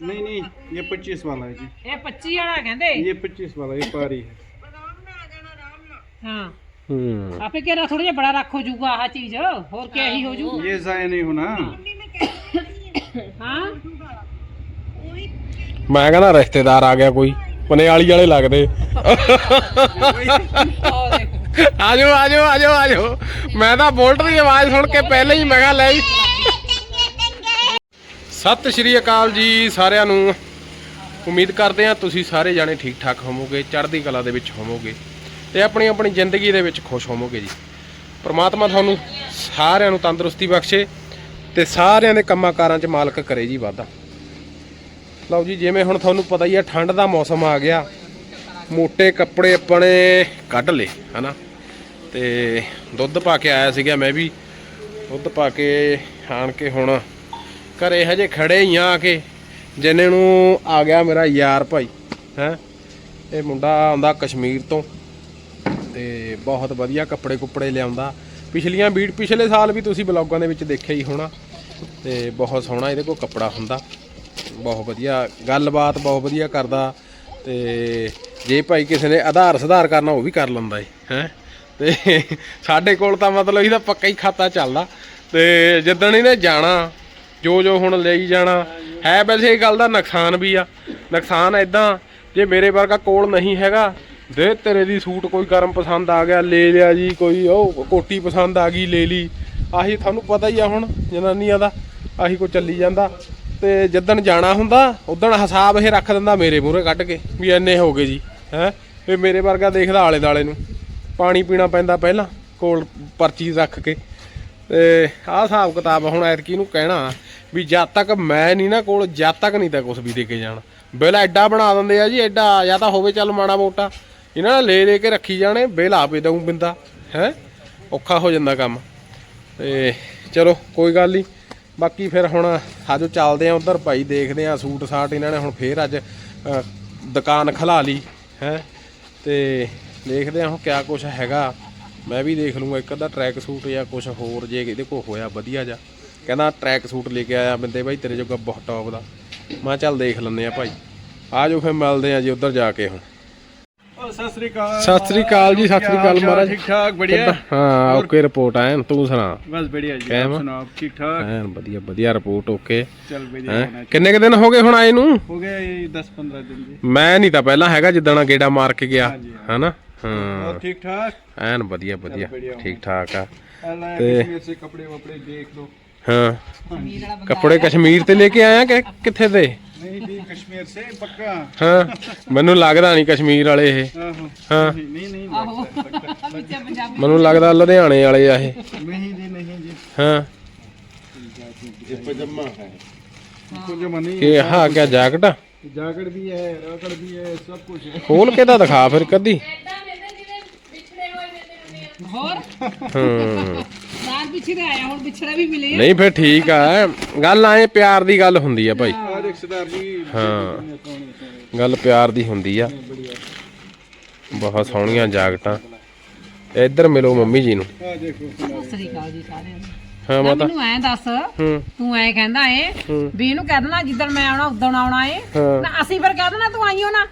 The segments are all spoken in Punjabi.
नहीं नहीं ये पच्चीस वाला है जी ਇਹ 25 ਵਾਲਾ ਕਹਿੰਦੇ ये पच्चीस वाला ये पारी है ਹਾਂ ਹੂੰ ਆਪੇ ਕਿਹੜਾ ਥੋੜਾ ਜਿਹਾ ਬੜਾ ਰੱਖੋ ਜੂਗਾ ਆਹ ਚੀਜ਼ ਹੋਰ ਕੀ ਇਹੀ ਹੋ ਜੂ ये जाया नहीं होना ਹਾਂ ਮੈਂ ਕਹਿੰਦਾ ਰਿਸ਼ਤੇਦਾਰ ਆ ਗਿਆ ਕੋਈ ਪਨੇਵਾਲੀ ਵਾਲੇ ਲੱਗਦੇ ਆਜੋ ਆਜੋ ਆਜੋ ਆਜੋ ਮੈਂ ਤਾਂ ਬੋਲਟ ਦੀ ਆਵਾਜ਼ ਸੁਣ ਕੇ ਪਹਿਲਾਂ ਹੀ ਮੈਂ ਕਿਹਾ ਲੈ ਜੀ। ਸਤਿ ਸ਼੍ਰੀ ਅਕਾਲ ਜੀ ਸਾਰਿਆਂ ਨੂੰ। ਉਮੀਦ ਕਰਦੇ ਹਾਂ ਤੁਸੀਂ ਸਾਰੇ ਜਾਣੇ ਠੀਕ ਠਾਕ ਹੋਵੋਗੇ, ਚੜ੍ਹਦੀ ਕਲਾ ਦੇ ਵਿੱਚ ਹੋਵੋਗੇ ਤੇ ਆਪਣੀ ਆਪਣੀ ਜ਼ਿੰਦਗੀ ਦੇ ਵਿੱਚ ਖੁਸ਼ ਹੋਵੋਗੇ ਜੀ। ਪ੍ਰਮਾਤਮਾ ਤੁਹਾਨੂੰ ਸਾਰਿਆਂ ਨੂੰ ਤੰਦਰੁਸਤੀ ਬਖਸ਼ੇ ਤੇ ਸਾਰਿਆਂ ਦੇ ਕੰਮਾਂ ਕਾਰਾਂ 'ਚ ਮਾਲਕ ਕਰੇ ਜੀ ਵਾਧਾ। ਲਓ ਜੀ, ਜਿਵੇਂ ਹੁਣ ਤੁਹਾਨੂੰ ਪਤਾ ਹੀ ਆ ਠੰਡ ਦਾ ਮੌਸਮ ਆ ਗਿਆ। ਮੋٹے ਕੱਪੜੇ ਆਪਣੇ ਕੱਢ ਲਏ, ਹਨਾ? ਤੇ ਦੁੱਧ ਪਾ ਕੇ ਆਇਆ ਸੀਗਾ ਮੈਂ ਵੀ। ਦੁੱਧ ਪਾ ਕੇ ਆਣ ਕੇ ਹੁਣ ਘਰੇ ਹਜੇ ਖੜੇ ਹੀ ਆ ਕੇ ਜਿੰਨੇ ਨੂੰ ਆ ਗਿਆ ਮੇਰਾ ਯਾਰ ਭਾਈ, ਹੈ? ਇਹ ਮੁੰਡਾ ਆਉਂਦਾ ਕਸ਼ਮੀਰ ਤੋਂ ਤੇ ਬਹੁਤ ਵਧੀਆ ਕੱਪੜੇ ਕੁੱਪੜੇ ਲਿਆਉਂਦਾ। ਪਿਛਲੀਆਂ ਬੀਟ ਪਿਛਲੇ ਸਾਲ ਵੀ ਤੁਸੀਂ ਬਲੌਗਾਂ ਦੇ ਵਿੱਚ ਦੇਖਿਆ ਹੀ ਹੋਣਾ ਤੇ ਬਹੁਤ ਸੋਹਣਾ ਇਹਦੇ ਕੋਲ ਕੱਪੜਾ ਹੁੰਦਾ। ਬਹੁਤ ਵਧੀਆ, ਗੱਲਬਾਤ ਬਹੁਤ ਵਧੀਆ ਕਰਦਾ ਤੇ ਜੇ ਭਾਈ ਕਿਸੇ ਨੇ ਆਧਾਰ ਸੁਧਾਰ ਕਰਨਾ ਉਹ ਵੀ ਕਰ ਲੈਂਦਾ ਏ, ਹੈ? ਤੇ ਸਾਡੇ ਕੋਲ ਤਾਂ ਮਤਲਬ ਇਹਦਾ ਪੱਕਾ ਹੀ ਖਾਤਾ ਚੱਲਦਾ ਤੇ ਜਿੱਦਣ ਇਹਨੇ ਜਾਣਾ ਜੋ ਜੋ ਹੁਣ ਲਈ ਜਾਣਾ, ਹੈ ਵੈਸੇ ਇਹ ਗੱਲ ਦਾ ਨੁਕਸਾਨ ਵੀ ਆ। ਨੁਕਸਾਨ ਐਦਾਂ ਜੇ ਮੇਰੇ ਵਰਗਾ ਕੋਲ ਨਹੀਂ ਹੈਗਾ, ਦੇ ਤੇਰੇ ਦੀ ਸੂਟ ਕੋਈ ਗਰਮ ਪਸੰਦ ਆ ਗਿਆ, ਲੈ ਲਿਆ ਜੀ, ਕੋਈ ਉਹ ਕੋਟੀ ਪਸੰਦ ਆ ਗਈ, ਲੈ ਲਈ। ਆਹੀ ਤੁਹਾਨੂੰ ਪਤਾ ਹੀ ਆ ਹੁਣ ਜਨਾਨੀਆਂ ਦਾ, ਆਹੀ ਕੋ ਚੱਲੀ ਜਾਂਦਾ। ਤੇ ਜਿੱਦਣ ਜਾਣਾ ਹੁੰਦਾ, ਉਦਣ ਹਿਸਾਬ ਇਹ ਰੱਖ ਦਿੰਦਾ ਮੇਰੇ ਮੂਹਰੇ ਕੱਢ ਕੇ, ਵੀ ਇੰਨੇ ਹੋ ਗਏ ਜੀ, ਹੈ। ਵੀ ਮੇਰੇ ਵਰਗਾ ਦੇਖਦਾ ਆਲੇ ਦਾਲੇ ਨੂੰ। ਪਾਣੀ ਪੀਣਾ ਪੈਂਦਾ ਪਹਿਲਾਂ, ਕੋਲ ਪਰਚੀ ਰੱਖ ਕੇ। ਤੇ ਆਹ ਹਿਸਾਬ ਕਿਤਾਬ ਹੁਣ ਐਤਕੀ ਨੂੰ ਕਹਿਣਾ ਵੀ ਜਦ ਤੱਕ ਮੈਂ ਨਹੀਂ ਨਾ ਕੋਲ, ਜਦ ਤੱਕ ਨਹੀਂ ਤਾਂ ਕੁਝ ਵੀ ਦੇ ਕੇ ਜਾਣ। ਬਿੱਲ ਐਡਾ ਬਣਾ ਦਿੰਦੇ ਆ ਜੀ, ਐਡਾ ਜਾਂ ਤਾਂ ਹੋਵੇ ਚੱਲ ਮਾੜਾ ਮੋਟਾ। ਇਹਨਾਂ ਨੇ ਲੈ ਲੈ ਕੇ ਰੱਖੀ ਜਾਣੇ, ਬਿੱਲ ਆਪੇ ਦਊ ਬਿੰਦਾ, ਹੈ? ਔਖਾ ਹੋ ਜਾਂਦਾ ਕੰਮ। ਤੇ ਚਲੋ, ਕੋਈ ਗੱਲ ਨਹੀਂ। ਬਾਕੀ ਫਿਰ ਹੁਣ ਆਜੋ ਚੱਲਦੇ ਆ ਉਧਰ, ਭਾਈ ਦੇਖਦੇ ਆ ਸੂਟ ਸਾਟ ਇਹਨਾਂ ਨੇ ਹੁਣ ਫੇਰ ਅੱਜ ਦੁਕਾਨ ਖਲਾ ਲਈ, ਹੈ? ਤੇ ਦੇਖਦੇ ਆ ਹੁਣ ਕਿਆ ਕੁਛ ਹੈਗਾ। ਮੈਂ ਵੀ ਦੇਖ ਲੂੰਗਾ ਇੱਕ ਅੱਧਾ ਟਰੈਕ ਸੂਟ ਜਾਂ ਕੁਝ ਹੋਰ ਜੇ ਇਹਦੇ ਕੋ ਹੋਇਆ ਵਧੀਆ ਜਾ ਕਹਿੰਦਾ ਟਰੈਕ ਸੂਟ ਲੈ ਕੇ ਆਇਆ ਬੰਦੇ ਬਾਈ ਤੇਰੇ ਜੋਗਾ ਬਹੁਤ ਟੌਪ ਦਾ। ਮੈਂ ਚੱਲ ਦੇਖ ਲੈਂਦੇ ਆ ਭਾਈ। ਆ ਜਾਓ ਫਿਰ ਮਿਲਦੇ ਆ ਜੀ ਉੱਧਰ ਜਾ ਕੇ ਹੁਣ। ਸਤਿ ਸ੍ਰੀ ਅਕਾਲ। ਜੀ ਸਤਿ ਸ੍ਰੀ ਅਕਾਲ ਮਹਾਰਾਜ। ਠੀਕ ਠਾਕ ਬੜੀਆ ਹਾਂ ਓਕੇ ਰਿਪੋਰਟ ਆਇਆ ਤੂੰ ਸੁਣਾ? ਬਸ ਬੜੀਆ ਜੀ ਆਪ ਠੀਕ ਠਾਕ ਹਾਂ ਵਧੀਆ ਵਧੀਆ ਰਿਪੋਰਟ ਓਕੇ। ਚੱਲ ਵਧੀਆ ਕਿੰਨੇ ਕ ਦਿਨ ਹੋ ਗਏ ਹੁਣ ਆਏ ਨੂੰ? ਹੋ ਗਏ 10 15 ਦਿਨ ਜੀ। ਮੈਂ ਨਹੀਂ ਤਾਂ ਪਹਿਲਾਂ ਹੈਗਾ ਜਿੱਦਣ ਗੇੜਾ ਮਾਰ ਕੇ ਗਿਆ ਹਨਾ? ਠੀਕ ਠਾਕ? ਐਨ ਵਧੀਆ ਵਧੀਆ। ਠੀਕ ਠਾਕ ਆ। ਤੇ ਕੱਪੜੇ ਵਪੜੇ ਦੇਖ ਲਓ। ਹਾਂ। ਕੱਪੜੇ ਕਸ਼ਮੀਰ ਤੇ ਲੈ ਕੇ ਆਇਆ ਕਿ ਕਿੱਥੇ ਦੇ? ਨਹੀਂ ਜੀ ਕਸ਼ਮੀਰ ਸੇ ਪੱਕਾ। ਹਾਂ। ਮੈਨੂੰ ਲੱਗਦਾ ਨਹੀਂ ਕਸ਼ਮੀਰ ਵਾਲੇ ਇਹ। ਹਾਂ। ਨਹੀਂ ਨਹੀਂ ਆਹੋ। ਮੈਨੂੰ ਲੱਗਦਾ ਲੁਧਿਆਣੇ ਵਾਲੇ ਆ ਇਹ। ਨਹੀਂ ਜੀ ਨਹੀਂ ਜੀ। ਹਾਂ। ਇਹ ਪਜਾਮਾ ਹੈ। ਪਜਾਮਾ ਨਹੀਂ ਇਹ ਹਾਂ ਕਿਆ ਜੈਕਟ ਜੈਕਟ ਵੀ ਹੈ ਰਕੜ ਵੀ ਹੈ ਸਭ ਕੁਝ ਖੋਲ ਕੇ ਤਾਂ ਦਿਖਾ ਫਿਰ ਕਦੀ। ਨਹੀਂ ਫਿਰ ਠੀਕ ਆ ਗੱਲ ਆਏ ਪਿਆਰ ਦੀ ਗੱਲ ਹੁੰਦੀ ਆ ਭਾਈ। ਹਾਂ। ਗੱਲ ਪਿਆਰ ਦੀ ਹੁੰਦੀ ਆ। ਬਹੁਤ ਸੋਹਣੀਆਂ ਜਾਗਟਾਂ ਇੱਧਰ ਮਿਲੋ ਮੰਮੀ ਜੀ ਨੂੰ। ਸਤਿ ਸ੍ਰੀ ਅਕਾਲ ਜੀ ਸਾਰਿਆਂ ਨੂੰ। ਹਾਂ ਨਾ ਮਾਤਾ। ਮੈਨੂੰ ਐਂ ਦੱਸ ਹੂੰ। ਤੂੰ ਐਂ ਕਹਿੰਦਾ ਏ ਹੂੰ। ਵੀ ਇਹਨੂੰ ਕਹਿ ਦੇਣਾ ਜਿੱਦਣ ਮੈਂ ਆਉਣਾ ਉਦੋਂ ਆਉਣਾ ਏ। ਹਾਂ। ਨਾ ਅਸੀਂ ਫਿਰ ਕਹਿ ਦੇਣਾ ਤੂੰ ਆਈਓ ਨਾ।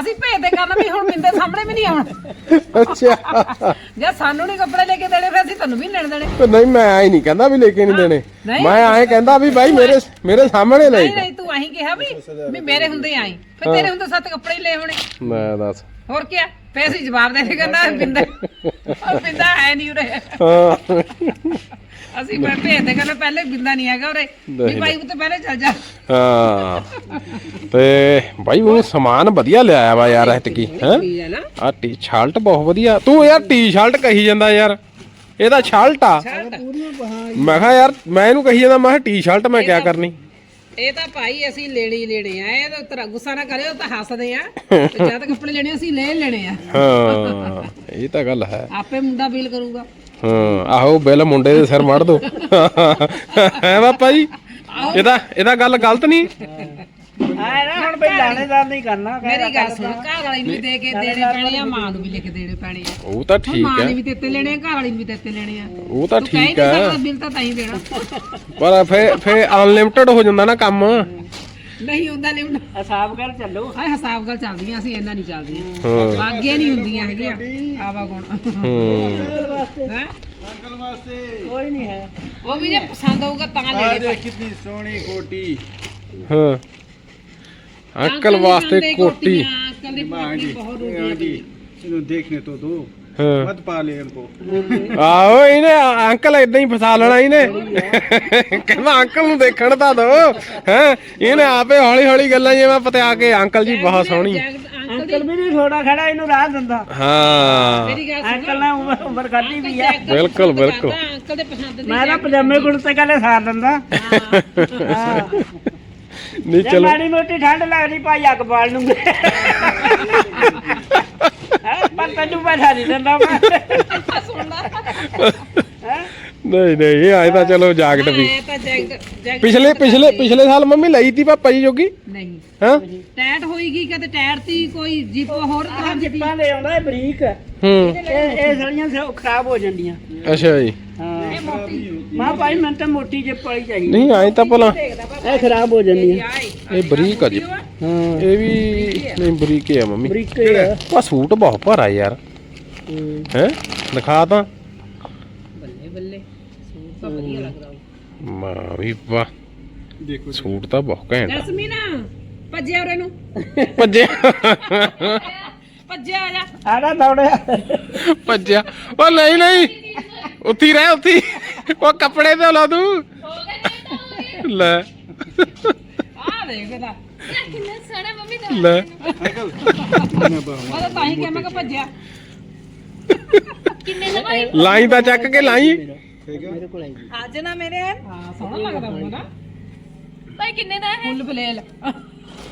ਅਸੀਂ ਭੇਜ ਦੇ ਕਰਨਾ ਵੀ ਹੁਣ ਮਿੰਦੇ ਸਾਹਮਣੇ ਵੀ ਨਹੀਂ ਆਉਣਾ। ਅੱਛਾ। ਜੇ ਸਾਨੂੰ ਨਹੀਂ ਕੱਪੜੇ ਲੈ ਕੇ ਦੇਣੇ ਫਿਰ ਅਸੀਂ ਤੈਨੂੰ ਵੀ ਨੀ ਲੈਣ ਦੇਣੇ। ਤੇ ਨਹੀਂ ਮੈਂ ਆਈ ਨਹੀਂ ਕਹਿੰਦਾ ਵੀ ਲੈ ਕੇ ਨਹੀਂ ਦੇਣੇ। ਨਹੀਂ। ਮੈਂ ਆਏ ਕਹਿੰਦਾ ਵੀ ਭਾਈ ਮੇਰੇ ਮੇਰੇ ਸਾਹਮਣੇ ਲੈ ਨਹੀਂ ਨਹੀਂ ਤੂੰ ਆਹੀਂ ਕਿਹਾ ਵੀ ਵੀ ਮੇਰੇ ਹੁੰਦੇ ਆਈ ਫਿਰ ਤੇਰੇ ਹੁੰਦੇ ਸੱਤ ਕੱਪੜੇ ਹੀ ਲੈ ਹੋਣੇ। ਮੈਂ ਦੱਸ। ਹੋਰ ਕੀ ਫੇਰ ਅਸੀਂ ਜਵਾਬ ਦੇ ਦੇ ਕਰਨਾ ਬਿੰਦਾ ਬਿੰਦਾ ਹੈ ਨਹੀਂ ਉਰੇ। ਹਾਂ। ਅਸੀਂ ਮੈਂ ਭੇਜ ਦੇ ਕਰਨਾ ਪਹਿਲੇ ਬਿੰਦਾ ਨਹੀਂ ਹੈਗਾ ਉਰੇ। ਵੀ। ਭਾਈ ਉਹ ਤੇ ਪਹਿਲੇ ਚੱਲ ਜਾ। ਹਾਂ। ਤੇ ਭਾਈ ਉਹ ਸਮਾਨ ਵਧੀਆ ਲਿਆਇਆ ਵਾ ਯਾਰ ਐਤਕੀ ਹੈ? ਠੀਕ ਹੈ ਆ ਟੀ ਸ਼ਰਟ ਬਹੁਤ ਵਧੀਆ। ਤੂੰ ਯਾਰ ਟੀ ਸ਼ਰਟ ਕਹੀ ਜਾਂਦਾ ਯਾਰ। ਇਹ ਤਾਂ ਸ਼ਰਟ ਆ। ਮੈਂ ਕਿਹਾ ਯਾਰ ਮੈਂ ਇਹਨੂੰ ਕਹੀ ਜਾਂਦਾ ਮੈਂ ਕਿਹਾ ਟੀ ਸ਼ਰਟ ਮੈਂ ਕਿਆ ਕਰਨੀ? ਇਹ ਤਾਂ ਭਾਈ ਅਸੀਂ ਲੈਣੇ ਲੈਣੇ ਆ। ਇਹ ਤਾਂ ਤੇਰਾ ਗੁੱਸਾ ਨਾ ਕਰਿਓ ਤਾਂ ਹੱਸਦੇ ਆ। ਤੇ ਜਦ ਕੱਪੜੇ ਲੈਣੇ ਅਸੀਂ ਲੈ ਲੈਣੇ ਆ। ਹਾਂ ਇਹ ਤਾਂ ਗੱਲ ਹੈ। ਆਪੇ ਮੁੰਡਾ ਬਿਲ ਕਰੂਗਾ। ਹਾਂ ਆਹੋ ਬਿੱਲ ਮੁੰਡੇ ਦੇ ਸਿਰ ਮੜ ਦੋ। ਹੈ ਪਾਪਾ ਜੀ? ਇਹਦਾ ਇਹਦਾ ਗੱਲ ਗਲਤ ਨਹੀਂ? ਆਏ ਨਾ ਹੁਣ ਬਈ ਲਾਣੇਦਾਰ ਨਹੀਂ ਕਰਨਾ ਮੇਰੀ ਗੱਲ ਸੁਣ ਘਰ ਵਾਲੀ ਨੂੰ ਦੇ ਕੇ ਦੇਣੇ ਪੈਣੇ ਆ ਮਾਂ ਨੂੰ ਵੀ ਲੈ ਕੇ ਦੇਣੇ ਪੈਣੇ ਆ। ਉਹ ਤਾਂ ਠੀਕ ਮਾਂ ਹੈ। ਨੇ ਵੀ ਦਿੱਤੇ ਲੈਣੇ ਆ ਘਰ ਵਾਲੀ ਨੂੰ ਵੀ ਦਿੱਤੇ ਲੈਣੇ ਆ। ਉਹ ਤਾਂ ਠੀਕ ਹੈ ਬਿੱਲ ਤਾਂ ਤਾਂ ਹੀ ਦੇਣਾ। ਪਰ ਫੇ ਫੇ ਅਨਲਿਮਟਿਡ ਹੋ ਜਾਂਦਾ ਨਾ ਕੰਮ। ਨਹੀਂ ਹੁੰਦਾ ਲਿਵਣਾ ਹਿਸਾਬ ਕਰ ਚੱਲੋ। ਹਾਂ ਹਿਸਾਬ ਗੱਲ ਚੱਲਦੀਆਂ ਅਸੀਂ ਇੰਨਾ ਨਹੀਂ ਚੱਲਦੀਆਂ। ਅੱਗੇ ਨਹੀਂ ਹੁੰਦੀਆਂ ਹੈਗੀਆਂ। ਆਵਾ ਗੁਣ ਹੂੰ। ਵਾਸਤੇ। ਕੋਈ ਨਹੀਂ ਹੈ। ਉਹ ਵੀ ਜੇ ਪਸੰਦ ਆਊਗਾ ਤਾਂ ਲੈ ਲੈ। ਕਿੰਨੀ ਸੋਹਣੀ ਕੋਟੀ। ਹਾਂ। ਅੰਕਲ ਵਾਸਤੇ ਕੋਟੀ। ਅੰਕਲ ਦੀ ਇਹਨੂੰ ਦੇਖਨੇ ਤੋਂ ਦੋ। मत पाले इनको ਆਹੋ ਇਹਨੇ ਅੰਕਲ ਇਦਾਂ ਹੀ ਫਸਾ ਲੈਣਾ ਇਹਨੇ ਕਹਿੰਦਾ ਅੰਕਲ ਨੂੰ ਦੇਖਣ ਤਾਂ ਦੋ ਹੈ ਇਹਨੇ ਆਪੇ ਹੌਲੀ ਹੌਲੀ ਗੱਲਾਂ ਜਿਵੇਂ ਪਤਿਆ ਕੇ ਅੰਕਲ ਜੀ ਬਹੁਤ ਸੋਹਣੀ ਅੰਕਲ ਅੰਕਲ ਵੀ ਨਹੀਂ ਥੋੜਾ ਖੜਾ ਇਹਨੂੰ ਰਾਹ ਦਿੰਦਾ ਹਾਂ ਮੇਰੀ ਗੱਲ ਸੁਣੋ ਅੰਕਲ ਨੇ ਉਮਰ ਉਮਰ ਕੱਢੀ ਵੀ ਆ ਅੰਕਲ ਬਿਲਕੁਲ, ਪਸੰਦ ਬਿਲਕੁਲ। ਕਰਦਾ, ਅੰਕਲ ਦੇ ਪਸੰਦ ਦੀ ਮੈਂ ਤਾਂ ਪਜਾਮੇ ਕੁੜਤੇ ਕਾਲੇ ਸਾਰ ਦਿੰਦਾ ਹਾਂ ਨਹੀਂ ਜੇ ਚਲੋ ਮਾੜੀ ਮੋਟੀ ਠੰਡ ਲੱਗਦੀ ਭਾਈ ਅੱਗ ਬਾਲ ਨੂੰ ਹੈ ਪਰ ਤੈਨੂੰ ਪੈਸਾ ਨਹੀਂ ਦਿੰਦਾ ਮੈਂ ਹੈਂ? ਨਹੀਂ ਨਹੀਂ ਇਹ ਆਏ ਤਾਂ ਚਲੋ ਜਾਕਟ ਵੀ। ਇਹ ਤਾਂ ਪਿਛਲੇ ਪਿਛਲੇ ਪਿਛਲੇ ਸਾਲ ਮੰਮੀ ਲਈ ਤੀ ਪਾਪਾ ਜੀ ਜੋਗੀ? ਨਹੀਂ। ਹਾਂ? ਟੈਟ ਹੋਏਗੀ ਕਦੇ ਟੈਟ ਤੀ ਕੋਈ ਜਿਪ ਹੋਰ ਤਰ੍ਹਾਂ ਦੀ ਤੀ। ਜਿੱਪਾਂ ਦੇ ਆਉਂਦਾ ਇਹ ਬਰੀਕ। ਇਹ ਹੂੰ। ਇਹ ਸੜੀਆਂ ਸੇ ਖਰਾਬ ਹੋ ਜਾਂਦੀਆਂ। ਅੱਛਾ ਜੀ। ਹਾਂ। ਮਾਂ ਭਾਈ ਮੈਨੂੰ ਤਾਂ ਮੋਟੀ ਜਿੱਪ ਵਾਲੀ ਚਾਹੀਦੀ। ਨਹੀਂ ਆਏ ਤਾਂ ਭਲਾ ਇਹ ਖਰਾਬ ਹੋ ਜਾਂਦੀਆਂ। ਆਏ। ਇਹ ਬਰੀਕ ਆ ਜੀ। ਹਾਂ। ਇਹ ਵੀ ਨਹੀਂ ਬਰੀਕ ਹੀ ਆ ਮੰਮੀ। ਬਰੀਕ ਹੀ ਆ। ਆ ਸੂਟ ਬਹੁਤ ਭਾਰਾ ਯਾਰ। ਹੂੰ। ਹੈ? ਦਿਖਾ ਤਾਂ। ਬੱਲੇ। ਵੀ ਵਾਹ। ਦੇਖੋ ਸੂਟ ਤਾਂ ਬਹੁਤ ਘੈਂਟ ਆ। ਦਸਮੀ ਭੱਜਿਆ ਉਰੇ ਨੂੰ। ਭੱਜਿਆ। ਭੱਜਿਆ ਆ ਜਾ। ਆੜਾ ਦੌੜਿਆ ਭੱਜਿਆ। ਉਹ ਨਹੀਂ ਨਹੀਂ। ਉੱਥੇ ਰਹਿ ਉੱਥੇ ਉਹ ਕੱਪੜੇ ਤੇ ਲਾ ਤੂੰ ਲੈ। ਆ ਦੇਖਦਾ ਕਿੰਨਾ ਸੋਹਣਾ ਮੰਮੀ ਦਾ ਲੈ ਮੈਂ ਤਾਂ ਹੀ ਕਿਹਾ ਮੈਂ ਭੱਜਿਆ। ਕਿੰਨੇ ਲਵਾਈ ਚੱਕ ਕੇ ਲਾਈ। ਅੱਜ ਨਾ ਮੇਰੇ ਭਾਈ ਕਿੰਨੇ ਦਾ ਹੈ ਫੁੱਲ ਫਲੇਲ।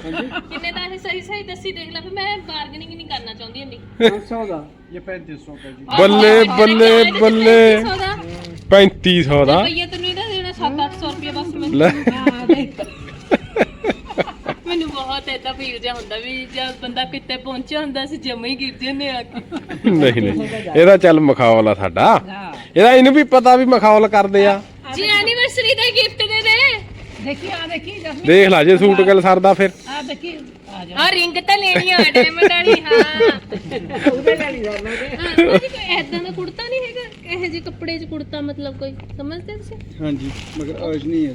ਕਿੰਨੇ ਦਾ ਹੈ ਸਹੀ ਸਹੀ ਦੱਸੀ ਦੇਖ ਲੈ ਮੈਂ ਬਾਰਗੇਨਿੰਗ ਨਹੀਂ ਕਰਨਾ ਚਾਹੁੰਦੀ ਇੰਨੀ। 500 ਦਾ। ਇਹ 3500 ਦਾ ਜੀ। ਬੱਲੇ ਬੱਲੇ ਬੱਲੇ। 3500 ਦਾ। ਭਈਆ ਤੈਨੂੰ ਇਹਦਾ ਦੇਣਾ 7-800 ਰੁਪਏ ਬਸ ਮੈਂ। ਹਾਂ ਦੇਖ। ਬਹੁਤ ਏਦਾਂ ਫੀਲ ਜਿਹਾ ਹੁੰਦਾ ਵੀ ਜਦ ਬੰਦਾ ਕਿਤੇ ਪਹੁੰਚਿਆ ਹੁੰਦਾ ਸੀ ਜਮੇ ਹੀ ਗਿਰ ਜਾਂਦੇ ਆ। ਕੇ ਨਹੀਂ ਨਹੀਂ। ਇਹਦਾ ਚੱਲ ਮਖੌਲ ਆ ਸਾਡਾ। ਇਹਦਾ ਇਹਨੂੰ ਵੀ ਪਤਾ ਵੀ ਮਖੌਲ ਕਰਦੇ ਆ। ਜੀ ਐਨੀਵਰਸਰੀ ਦਾ ਗਿਫਟ ਦੇ ਦੇ। ਦੇਖੀ ਆ ਦੇਖੀ ਜਸਮੀ ਦੇਖ ਲਾ ਜੇ ਸੂਟ ਗੱਲ ਸਰਦਾ ਫਿਰ। ਆ ਦੇਖੀ ਆ ਜਾ। ਰਿੰਗ ਤਾਂ ਲੈਣੀ ਆ ਡਾਇਮੰਡ ਹਾਂ। ਉਹਦੇ ਨਾਲ ਜਾਣਾ ਹਾਂ ਕੋਈ ਐਦਾਂ ਦਾ ਕੁੜਤਾ ਨਹੀਂ ਹੈਗਾ? ਇਹੋ ਜਿਹੇ ਕੱਪੜੇ 'ਚ ਕੁੜਤਾ ਮਤਲਬ ਕੋਈ? ਸਮਝਦੇ ਤੁਸੀਂ? ਹਾਂਜੀ ਮਗਰ ਅਜ ਨਹੀਂ ਹੈ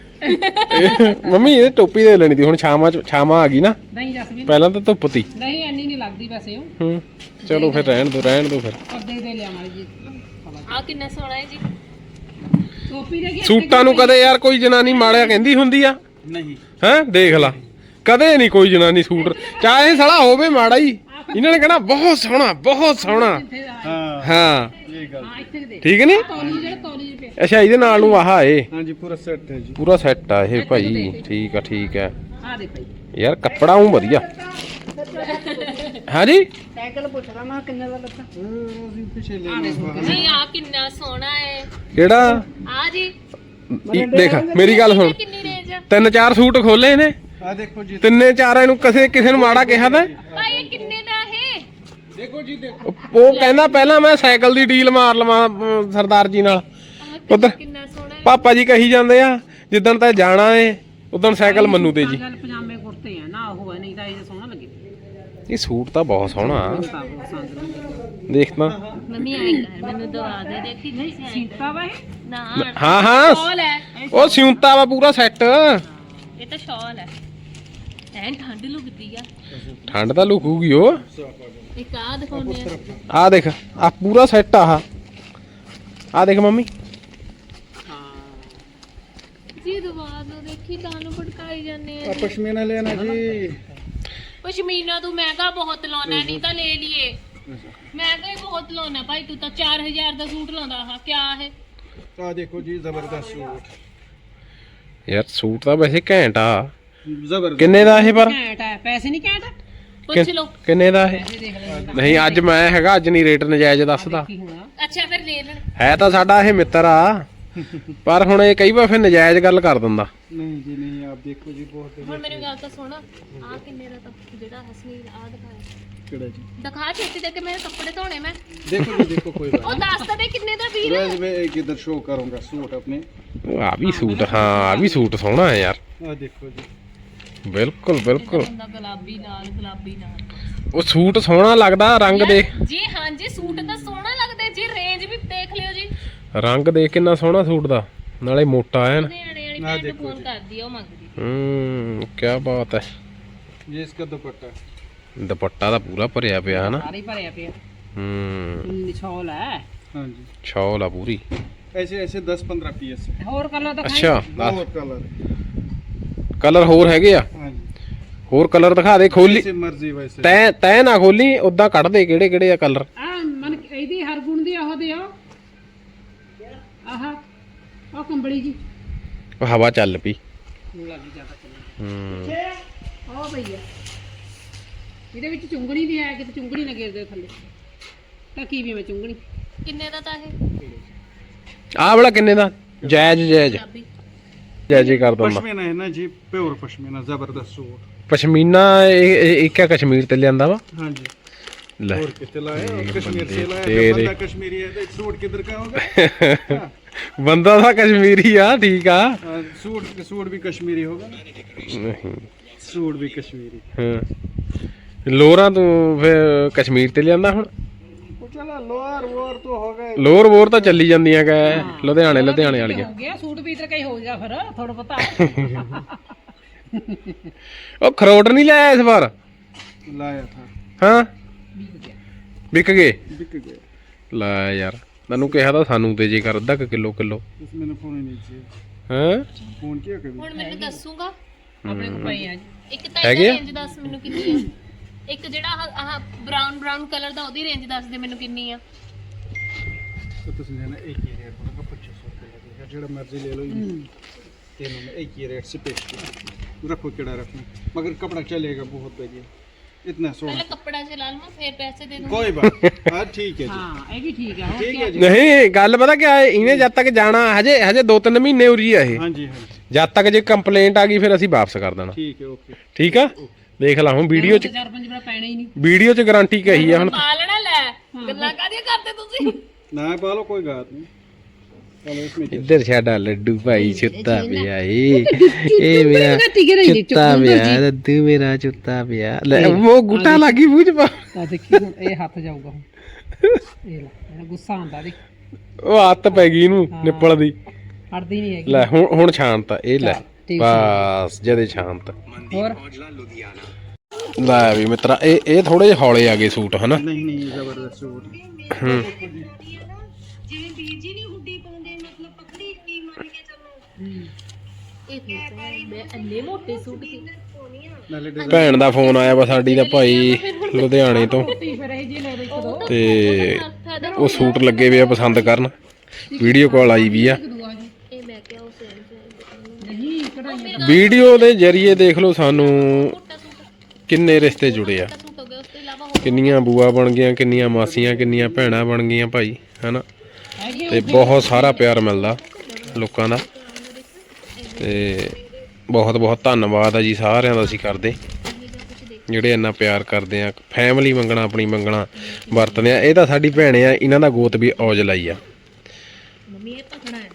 ਮੰਮੀ ਇਹ ਟੋਪੀ ਦੇ ਲੈਣੀ ਸੀ ਹੁਣ ਛਾਵਾਂ ਚ- ਆ ਗਈ ਨਾ। ਨਹੀਂ ਜਸਮੀਨ ਪਹਿਲਾਂ ਤਾਂ ਧੁੱਪ ਤੀ। ਨਹੀਂ ਐਨੀ ਨਹੀਂ ਲੱਗਦੀ ਵੈਸੇ ਉਹ। ਹੂੰ ਚਲੋ ਫਿਰ ਰਹਿਣ ਦੋ ਰਹਿਣ ਦੋ ਫਿਰ। ਅੱਦੇ ਦੇ ਲਿਆ ਮਾਰੀ ਜੀ। ਆ ਕਿੰਨਾ ਸੋਹਣਾ ਹੈ ਜੀ। ਟੋਪੀ ਦੇ ਕੀ ਸੂਟਾਂ ਨੂੰ ਕਦੇ ਯਾਰ ਕੋਈ ਜਨਾਨੀ ਮਾੜਿਆ ਕਹਿੰਦੀ ਹੁੰਦੀ ਆ? ਨਹੀਂ। ਹੈਂ ਦੇਖ ਲਾ। ਕਦੇ ਨਹੀਂ ਕੋਈ ਜਨਾਨੀ ਸੂਟ ਚਾਹੇ ਸਾਲਾ ਹੋਵੇ ਮਾੜਾ ਹੀ। ਇਹਨਾਂ ਨੇ ਕਹਿਣਾ ਬਹੁਤ ਸੋਹਣਾ ਬਹੁਤ ਸੋਹਣਾ। ਹਾਂ। ਹਾਂ। ਠੀਕ ਆ ਨਹੀਂ ਅੱਛਾ ਇਹਦੇ ਨਾਲ ਨੂੰ ਆਹ ਏ ਹਾਂਜੀ ਪੂਰਾ ਸੈੱਟ ਹੈ ਜੀ। ਪੂਰਾ ਸੈੱਟ ਆ ਇਹ ਭਾਈ। ਠੀਕ ਆ ਠੀਕ ਆ। ਯਾਰ ਕੱਪੜਾ ਉਹ ਵਧੀਆ। ਹਾਂਜੀ? ਸਾਈਕਲ ਪੁੱਛਦਾ ਮੈਂ ਕਿੰਨੇ ਦਾ ਲੱਗਾ ਉਹ ਆ ਕਿੰਨਾ ਸੋਹਣਾ ਹੈ। ਕਿਹੜਾ? ਆ ਜੀ। ਦੇਖ ਮੇਰੀ ਗੱਲ ਸੁਣ। ਤਿੰਨ ਚਾਰ ਸੂਟ ਖੋਲੇ ਨੇ ਆ ਦੇਖੋ ਜੀ। ਤਿੰਨੇ ਚਾਰਾਂ ਨੂੰ ਕਿਸੇ ਕਿਸੇ ਨੂੰ ਮਾੜਾ ਕਿਹਾ ਤਾਂ। ਭਾਈ ਕਿੰਨੇ ਦਾ ਦੇਖੋ ਜੀ ਦੇਖੋ। ਉਹ ਕਹਿੰਦਾ ਪਹਿਲਾਂ ਮੈਂ ਸਾਈਕਲ ਦੀ ਡੀਲ ਮਾਰ ਲਵਾਂ ਸਰਦਾਰ ਜੀ ਨਾਲ। ਉਧਰ ਪਾਪਾ ਜੀ ਕਹੀ ਜਾਂਦੇ ਆ ਜਿੱਦਣ ਤਾਂ ਜਾਣਾ ਏ ਉਦੋਂ ਸਾਈਕਲ ਮੰਨੂ ਤੇ ਜੀ ਇਹ ਸੂਟ ਤਾਂ ਬਹੁਤ ਸੋਹਣਾ। ਦੇਖ ਤਾਂ। ਮੰਮੀ ਆਈ ਮੈਨੂੰ ਦਵਾ ਦੇ ਦੇਖੀ ਤੁਸੀਂ ਸੀਤਾ ਵਾ ਇਹ ਨਾ ਹਾਂ ਹਾਂ। ਉਹ ਸਿਉਂਤਾ ਵਾ ਪੂਰਾ ਸੈੱਟ ਇਹ ਤਾਂ ਸ਼ਾਲ ਹੈ। ਐਨ ਠੰਡ ਲੁਕਦੀ ਆ। ਠੰਡ ਤਾਂ ਲੁਕੂਗੀ ਉਹ ਇੱਕ ਆ। ਦੇਖ ਆ ਪੂਰਾ ਸੈੱਟ ਆ ਆ ਦੇਖ ਮੰਮੀ। ਜੀ ਦਵਾ ਦੇਖੀ ਤੁਹਾਨੂੰ ਫਟਕਾਈ ਜਾਂਦੇ ਆ ਪਸ਼ਮੀਨਾ ਲੈਣਾ ਜੀ। ਪਸ਼ਮੀਨਾ ਤੂੰ ਮਹਿੰਗਾ ਬਹੁਤ ਲਾਉਣਾ ਨਹੀਂ ਤਾਂ ਲੈ ਲਈਏ। ਮਹਿੰਗਾ ਹੀ ਬਹੁਤ ਲਾਉਣਾ ਭਾਈ ਤੂੰ ਵੈਸੇ ਘੈਂਟ ਆ ਪੈਸੇ ਨਹੀਂ ਘੈਂਟ? ਪੁੱਛ ਲਓ। ਕਿੰਨੇ ਦਾ ਇਹ? ਨਹੀਂ ਅੱਜ ਮੈਂ ਹੈਗਾ ਅੱਜ ਨਹੀਂ ਰੇਟ ਨਜਾਇਜ਼ ਦੱਸਦਾ। ਅੱਛਾ ਫਿਰ ਲੈ ਲੈਣ ਹੈ ਤਾਂ ਸਾਡਾ ਇਹ ਮਿੱਤਰ ਆ ਪਰ ਹੁਣ ਇਹ ਕਈ ਵਾਰ ਫਿਰ ਨਜਾਇਜ਼ ਗੱਲ ਕਰ ਦਿੰਦਾ। ਨਹੀਂ ਜੀ ਨਹੀਂ ਆਪ ਦੇਖੋ ਜੀ ਬਹੁਤ ਹੁਣ ਮੈਨੂੰ ਗੱਲ ਤਾਂ ਸੁਣ ਆ ਕਿੰਨੇ ਦਾ ਤਾਂ ਜਿਹੜਾ ਹਸਨੀ ਆ ਦਿਖਾਇਆ। ਕਿਹੜਾ ਜੀ? ਦਿਖਾ ਛੇਤੀ ਦੇ ਕੇ ਮੇਰੇ ਕੱਪੜੇ ਧੋਣੇ ਮੈਂ। ਦੇਖੋ ਜੀ ਦੇਖੋ ਕੋਈ ਬਾਤ ਉਹ ਦੱਸ ਤਾਂ ਦੇ ਕਿੰਨੇ ਦਾ ਵੀਰ। ਰੋਜ਼ ਮੈਂ ਇੱਕ ਇਧਰ ਸ਼ੋ ਕਰੂੰਗਾ ਸੂਟ ਆਪਣੇ। ਆ ਵੀ ਸੂਟ ਹਾਂ ਆ ਵੀ ਸੂਟ ਸੋਹਣਾ ਹੈ ਯਾਰ। ਆ ਦੇਖੋ ਜੀ। ਬਿਲਕੁਲ ਬਿਲਕੁਲ। ਗੁਲਾਬੀ ਨਾਲ ਗੁਲਾਬੀ ਨਾਲ। ਉਹ ਸੂਟ ਸੋਹਣਾ ਲੱਗਦਾ ਰੰਗ ਦੇ ਜੀ ਹਾਂ ਜੀ ਸੂਟ ਤਾਂ ਸੋਹਣਾ ਲੱਗਦਾ ਜੀ ਰੇਂਜ ਵੀ ਦੇਖ ਲਿਓ ਜੀ। ਰੰਗ ਦੇ ਕਿੰਨਾ ਸੋਹਣਾ ਸੂਟ ਦਾ ਨਾਲੇ ਮੋਟਾ ਐਨ। ਆ ਦੇਖੋ ਫੋਨ ਕਰਦੀ ਆ ਉਹ ਮੰਗਦੀ। ਹੂੰ ਕੀ ਬਾਤ ਹੈ ਇਹ ਇਸਕਾ ਦੁਪੱਟਾ। ਦੁਪੱਟਾ ਤਾਂ ਪੂਰਾ ਭਰਿਆ ਪਿਆ ਹਨਾ? ਸਾਰੇ ਭਰਿਆ ਪਿਆ। ਹੂੰ। ਨਿਛੋਲ ਹੈ ਹਾਂਜੀ। ਛੋਲ ਆ ਪੂਰੀ। ਐਸੇ ਐਸੇ 10 15 ਪੀਸ। ਹੋਰ ਕਲਰ ਦਿਖਾਈ। ਅੱਛਾ 10 ਕਲਰ ਕਲਰ ਹੋਰ ਹੈਗੇ ਆ। ਹੋਰ ਕਲਰ ਦਿਖਾ ਦੇ ਖੋਲੀ। ਤੈ ਤੈ ਨਾ ਖੋਲੀ ਉਦਾਂ ਕੱਢ ਦੇ ਕਿਹੜੇ ਕਿਹੜੇ ਆ ਕਲਰ। ਹਵਾ ਚੱਲ ਪਈ। ਚੁੰਗਣੀ ਕਿੰਨੇ ਦਾ ਤਾਂ ਇਹ? ਆਹ ਵਾਲਾ ਕਿੰਨੇ ਦਾ? ਜਾਇਜ਼ ਜਾਇਜ਼ ਜੈ ਜੀ ਕਰ ਦੋ ਪਸ਼ਮੀਨਾ ਹੈ ਨਾ ਜੀ ਪਿਓਰ ਪਸ਼ਮੀਨਾ ਜ਼ਬਰਦਸਤ ਸੂਟ। ਪਸ਼ਮੀਨਾ ਇਹ ਇਹ- ਇੱਕ ਕਸ਼ਮੀਰ ਤੇ ਲਿਆਂਦਾ ਵਾ? ਹਾਂਜੀ। ਲੈ। ਹੋਰ ਕਿੱਥੇ ਲਾਇਆ? ਕਸ਼ਮੀਰ ਸੇ ਲਾਇਆ। ਬੰਦਾ ਕਸ਼ਮੀਰੀ ਹੈ ਤੇ ਸੂਟ ਕਿੱਧਰ ਕਾ ਹੋਗਾ ਬੰਦਾ ਤਾਂ ਕਸ਼ਮੀਰੀ ਆ ਠੀਕ ਆ। ਸੂਟ ਸੂਟ ਵੀ ਕਸ਼ਮੀਰੀ ਹੋਗਾ ਨਹੀਂ। ਸੂਟ ਵੀ ਕਸ਼ਮੀਰੀ। ਹਾਂ। ਲੋਰਾ ਤੂੰ ਫਿਰ ਕਸ਼ਮੀਰ ਤੇ ਲਿਆਂਦਾ ਹੁਣ? वो चला लोअर वोर तो हो गए ਲੋਰ ਵੋਰ ਤਾਂ ਚੱਲੀ ਜਾਂਦੀਆਂ ਕੈ ਲੁਧਿਆਣੇ ਲੁਧਿਆਣੇ ਵਾਲੀਆਂ ਹੋ ਗਿਆ ਸੂਟ ਵੀ ਇਧਰ ਕਈ ਹੋ ਗਿਆ ਫਿਰ ਥੋੜਾ ਪਤਾ ਉਹ ਖਰੋਟ ਨਹੀਂ ਲਿਆਇਆ ਇਸ ਵਾਰ लाया था ਹਾਂ ਵਿਕ ਗਏ बिक गए ਲੈ ਯਾਰ ਤੈਨੂੰ ਕਿਹਾ ਤਾਂ ਸਾਨੂੰ ਤੇ ਜੇ ਕਰ ਅੱਧਾ ਕੁ ਕਿਲੋ ਕਿਲੋ उसमें मैंने फोन ही नहीं किया ਹਾਂ फोन किया कभी ਹੁਣ ਮੈਨੂੰ ਦੱਸੂਗਾ ਆਪਣੇ ਕੋਲ ਪਈ ਆ ਜੀ ਇੱਕ ਤਾਂ ਹੈਗੇ ਇਹਦਾ ਆ? ਰੇਂਜ ਦੱਸ ਮੈਨੂੰ ਕਿੰਨੀ ਆ ਇੱਕ ਜਿਹੜਾ ਆਹ- ਆਹ ਬ੍ਰਾਊਨ ਬ੍ਰਾਊਨ ਕਲਰ ਦਾ ਉਹਦੀ ਰੇਂਜ ਦੱਸ ਦੇ ਮੈਨੂੰ ਕਿੰਨੀ ਆ तो तुम लेना एक ही रेट पड़ेगा पच्चीस सौ रुपये लगेगा जेड़ा मर्जी ले लो ये तीनों में एक ही रेट से पेश किया रखो केड़ा रखना मगर कपड़ा चलेगा बहुत बढ़िया इतना सोना ਪਹਿਲਾਂ ਕੱਪੜਾ ਚਲਾ ਲਵਾਂ ਫਿਰ ਪੈਸੇ ਦੇ ਦੂੰ कोई बात हाँ ठीक है जी ਹਾਂ ਇਹ ਵੀ ਠੀਕ ਆ ਹੋਰ ठीक ਕੀ है जी ਨਹੀਂ ਗੱਲ ਪਤਾ ਕੀ ਹੈ ਇਹਨੇ ਜਦ ਤੱਕ ਜਾਣਾ ਹਜੇ ਹਜੇ 2-3 ਮਹੀਨੇ ਉਰੀ ਆ ਇਹ हाँ जी हाँ जी ਜਦ ਤੱਕ ਜੇ ਕੰਪਲੇਂਟ ਆ ਗਈ ਫਿਰ ਅਸੀਂ ਵਾਪਸ ਕਰ ਦੇਣਾ ठीक है ओके ਠੀਕ ਆ ਦੇਖ ਲਾ ਹੁਣ ਵੀਡੀਓ ਚ 4-5 ਵੀਡੀਓ ਚ ਗਾਰੰਟੀ ਕਹੀ ਆ ਹੁਣ। ਇੱਧਰ ਸਾਡਾ ਲੱਡੂ ਭਾਈ ਚੁੱਤਾ ਪਿਆ ਏ। ਇਹ ਮੇਰਾ ਚੁੱਤਾ ਪਿਆ ਲੱਡੂ ਮੇਰਾ ਚੁੱਤਾ ਪਿਆ। ਲੈ ਉਹ ਗੁੱਟਾ ਲੱਗੀ ਮੂੰਹ ਪਾ। ਤਾਂ ਦੇਖੀ ਹੁਣ ਇਹ ਹੱਥ ਜਾਊਗਾ ਹੁਣ। ਇਹ ਲੈ ਇਹਦਾ ਗੁੱਸਾ ਆਂਦਾ ਦੇ ਉਹ ਹੱਥ ਪੈ ਗਈ ਇਹਨੂੰ ਨਿੱਪਲ ਦੀ। ਹਟਦੀ ਨਹੀਂ ਹੈਗੀ। ਲੈ ਹੁਣ ਹੁਣ ਛਾਂਤਾ ਇਹ ਲੈ। ਬਸ ਜਦੇ ਛਾਂਤਾ ਹੋਰ? ਲੈ ਵੀ ਮਿੱਤਰਾ ਇਹ ਇਹ ਥੋੜੇ ਜਿਹੇ ਹੌਲੇ ਆ ਗਏ ਸੂਟ ਹਨਾ? ਭੈਣ ਦਾ ਫੋਨ ਆਇਆ ਵਾ ਸਾਡੀ ਦਾ ਭਾਈ ਲੁਧਿਆਣੇ ਤੋਂ। ਤੇ ਉਹ ਸੂਟ ਲੱਗੇ ਵੇ ਆ ਪਸੰਦ ਕਰਨ। ਵੀਡੀਓ ਕਾਲ ਆਈ ਵੀ ਆ। ਵੀਡੀਓ ਦੇ ਜਰੀਏ ਦੇਖ ਲਓ ਸਾਨੂੰ। ਕਿੰਨੇ ਰਿਸ਼ਤੇ ਜੁੜੇ ਆ? ਕਿੰਨੀਆਂ ਬੂਆ ਬਣ ਗਈਆਂ ਕਿੰਨੀਆਂ ਮਾਸੀਆਂ ਕਿੰਨੀਆਂ ਭੈਣਾਂ ਬਣ ਗਈਆਂ ਭਾਈ ਹੈਨਾ? ਤੇ ਬਹੁਤ ਸਾਰਾ ਪਿਆਰ ਮਿਲਦਾ ਲੋਕਾਂ ਦਾ। ਤੇ ਬਹੁਤ ਬਹੁਤ ਧੰਨਵਾਦ ਆ ਜੀ ਸਾਰਿਆਂ ਦਾ ਅਸੀਂ ਕਰਦੇ। ਜਿਹੜੇ ਇੰਨਾ ਪਿਆਰ ਕਰਦੇ ਆ ਫੈਮਿਲੀ ਮੰਗਣਾ ਆਪਣੀ ਮੰਗਣਾ ਵਰਤਦੇ ਆ। ਇਹ ਤਾਂ ਸਾਡੀ ਭੈਣੇ ਆ ਇਹਨਾਂ ਦਾ ਗੋਤ ਵੀ ਔਜਲਾ ਹੀ ਆ। ਮੰਮੀ ਇਹ ਪਖਣਾ ਹੈ।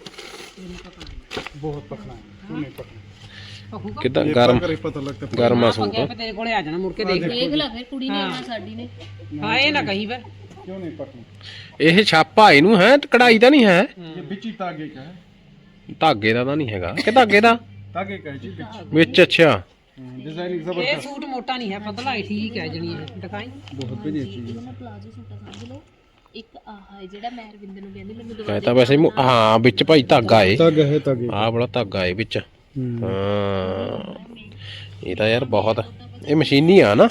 ਬਹੁਤ ਪਖਣਾ ਹੈ ਉਹਨੇ ਪਖਣਾ। ਕਿਦਾਂ ਗਰਮ ਘਰੇ ਪਤਾ ਸੂਟ ਆ। ਤੇਰੇ ਕੋਲੇ ਆ ਜਾਣਾ ਮੁੜ ਕੇ ਦੇਖ। ਦੇਖ ਲੈ ਫਿਰ ਕੁੜੀ ਨੇ ਆਉਣਾ ਸਾਡੀ ਨੇ। ਹਾਂ ਇਹ ਨਾ ਕਹੀਂ ਫਿਰ। ਕਿਉਂ ਨਹੀਂ ਪਟਨਾ ਇਹ ਛਾਪਾ ਇਹਨੂੰ ਹੈ ਕਢਾਈ ਤਾਂ ਨਹੀਂ ਹੈ? ਇਹ ਬਿਚੀ ਤਾਗੇ ਕਾ ਹੈ। ਧਾਗੇ ਦਾ ਤਾਂ ਨਹੀਂ ਹੈਗਾ। ਕਿ ਧਾਗੇ ਦਾ? ਤਾਗੇ ਕਾ ਹੈ ਜੀ ਬਿਚੀ ਵਿੱਚ ਅੱਛਾ। ਡਿਜ਼ਾਈਨਿੰਗ ਇਹ ਸੂਟ ਮੋਟਾ ਨਹੀਂ ਹੈ ਪਤਲਾ ਹੀ ਠੀਕ ਹੈ ਜਣੀ ਇਹ। ਦਿਖਾਈ। ਬਹੁਤ ਵਧੀਆ ਚੀਜ਼ ਹੈ। ਪਲਾਜ਼ੋ ਸੂਟ ਆ ਸਮਝ ਲਓ। ਇੱਕ ਆਹ ਜਿਹੜਾ ਮੈਂ ਨੂੰ ਕਹਿੰਦੀ ਮੈਨੂੰ ਦਵਾ ਤਾਂ ਵੈਸੇ ਹਾਂ ਵਿੱਚ ਭਾਈ ਧਾਗਾ ਏ। ਤਾਗਾ ਹੈ ਤਾਗੇ ਆ ਬੜਾ ਧਾਗਾ ਏ ਵਿੱਚ। ਹਾਂ। ਇਹ ਤਾਂ ਯਾਰ ਬਹੁਤ ਇਹ ਮਸ਼ੀਨੀ ਆ ਨਾ।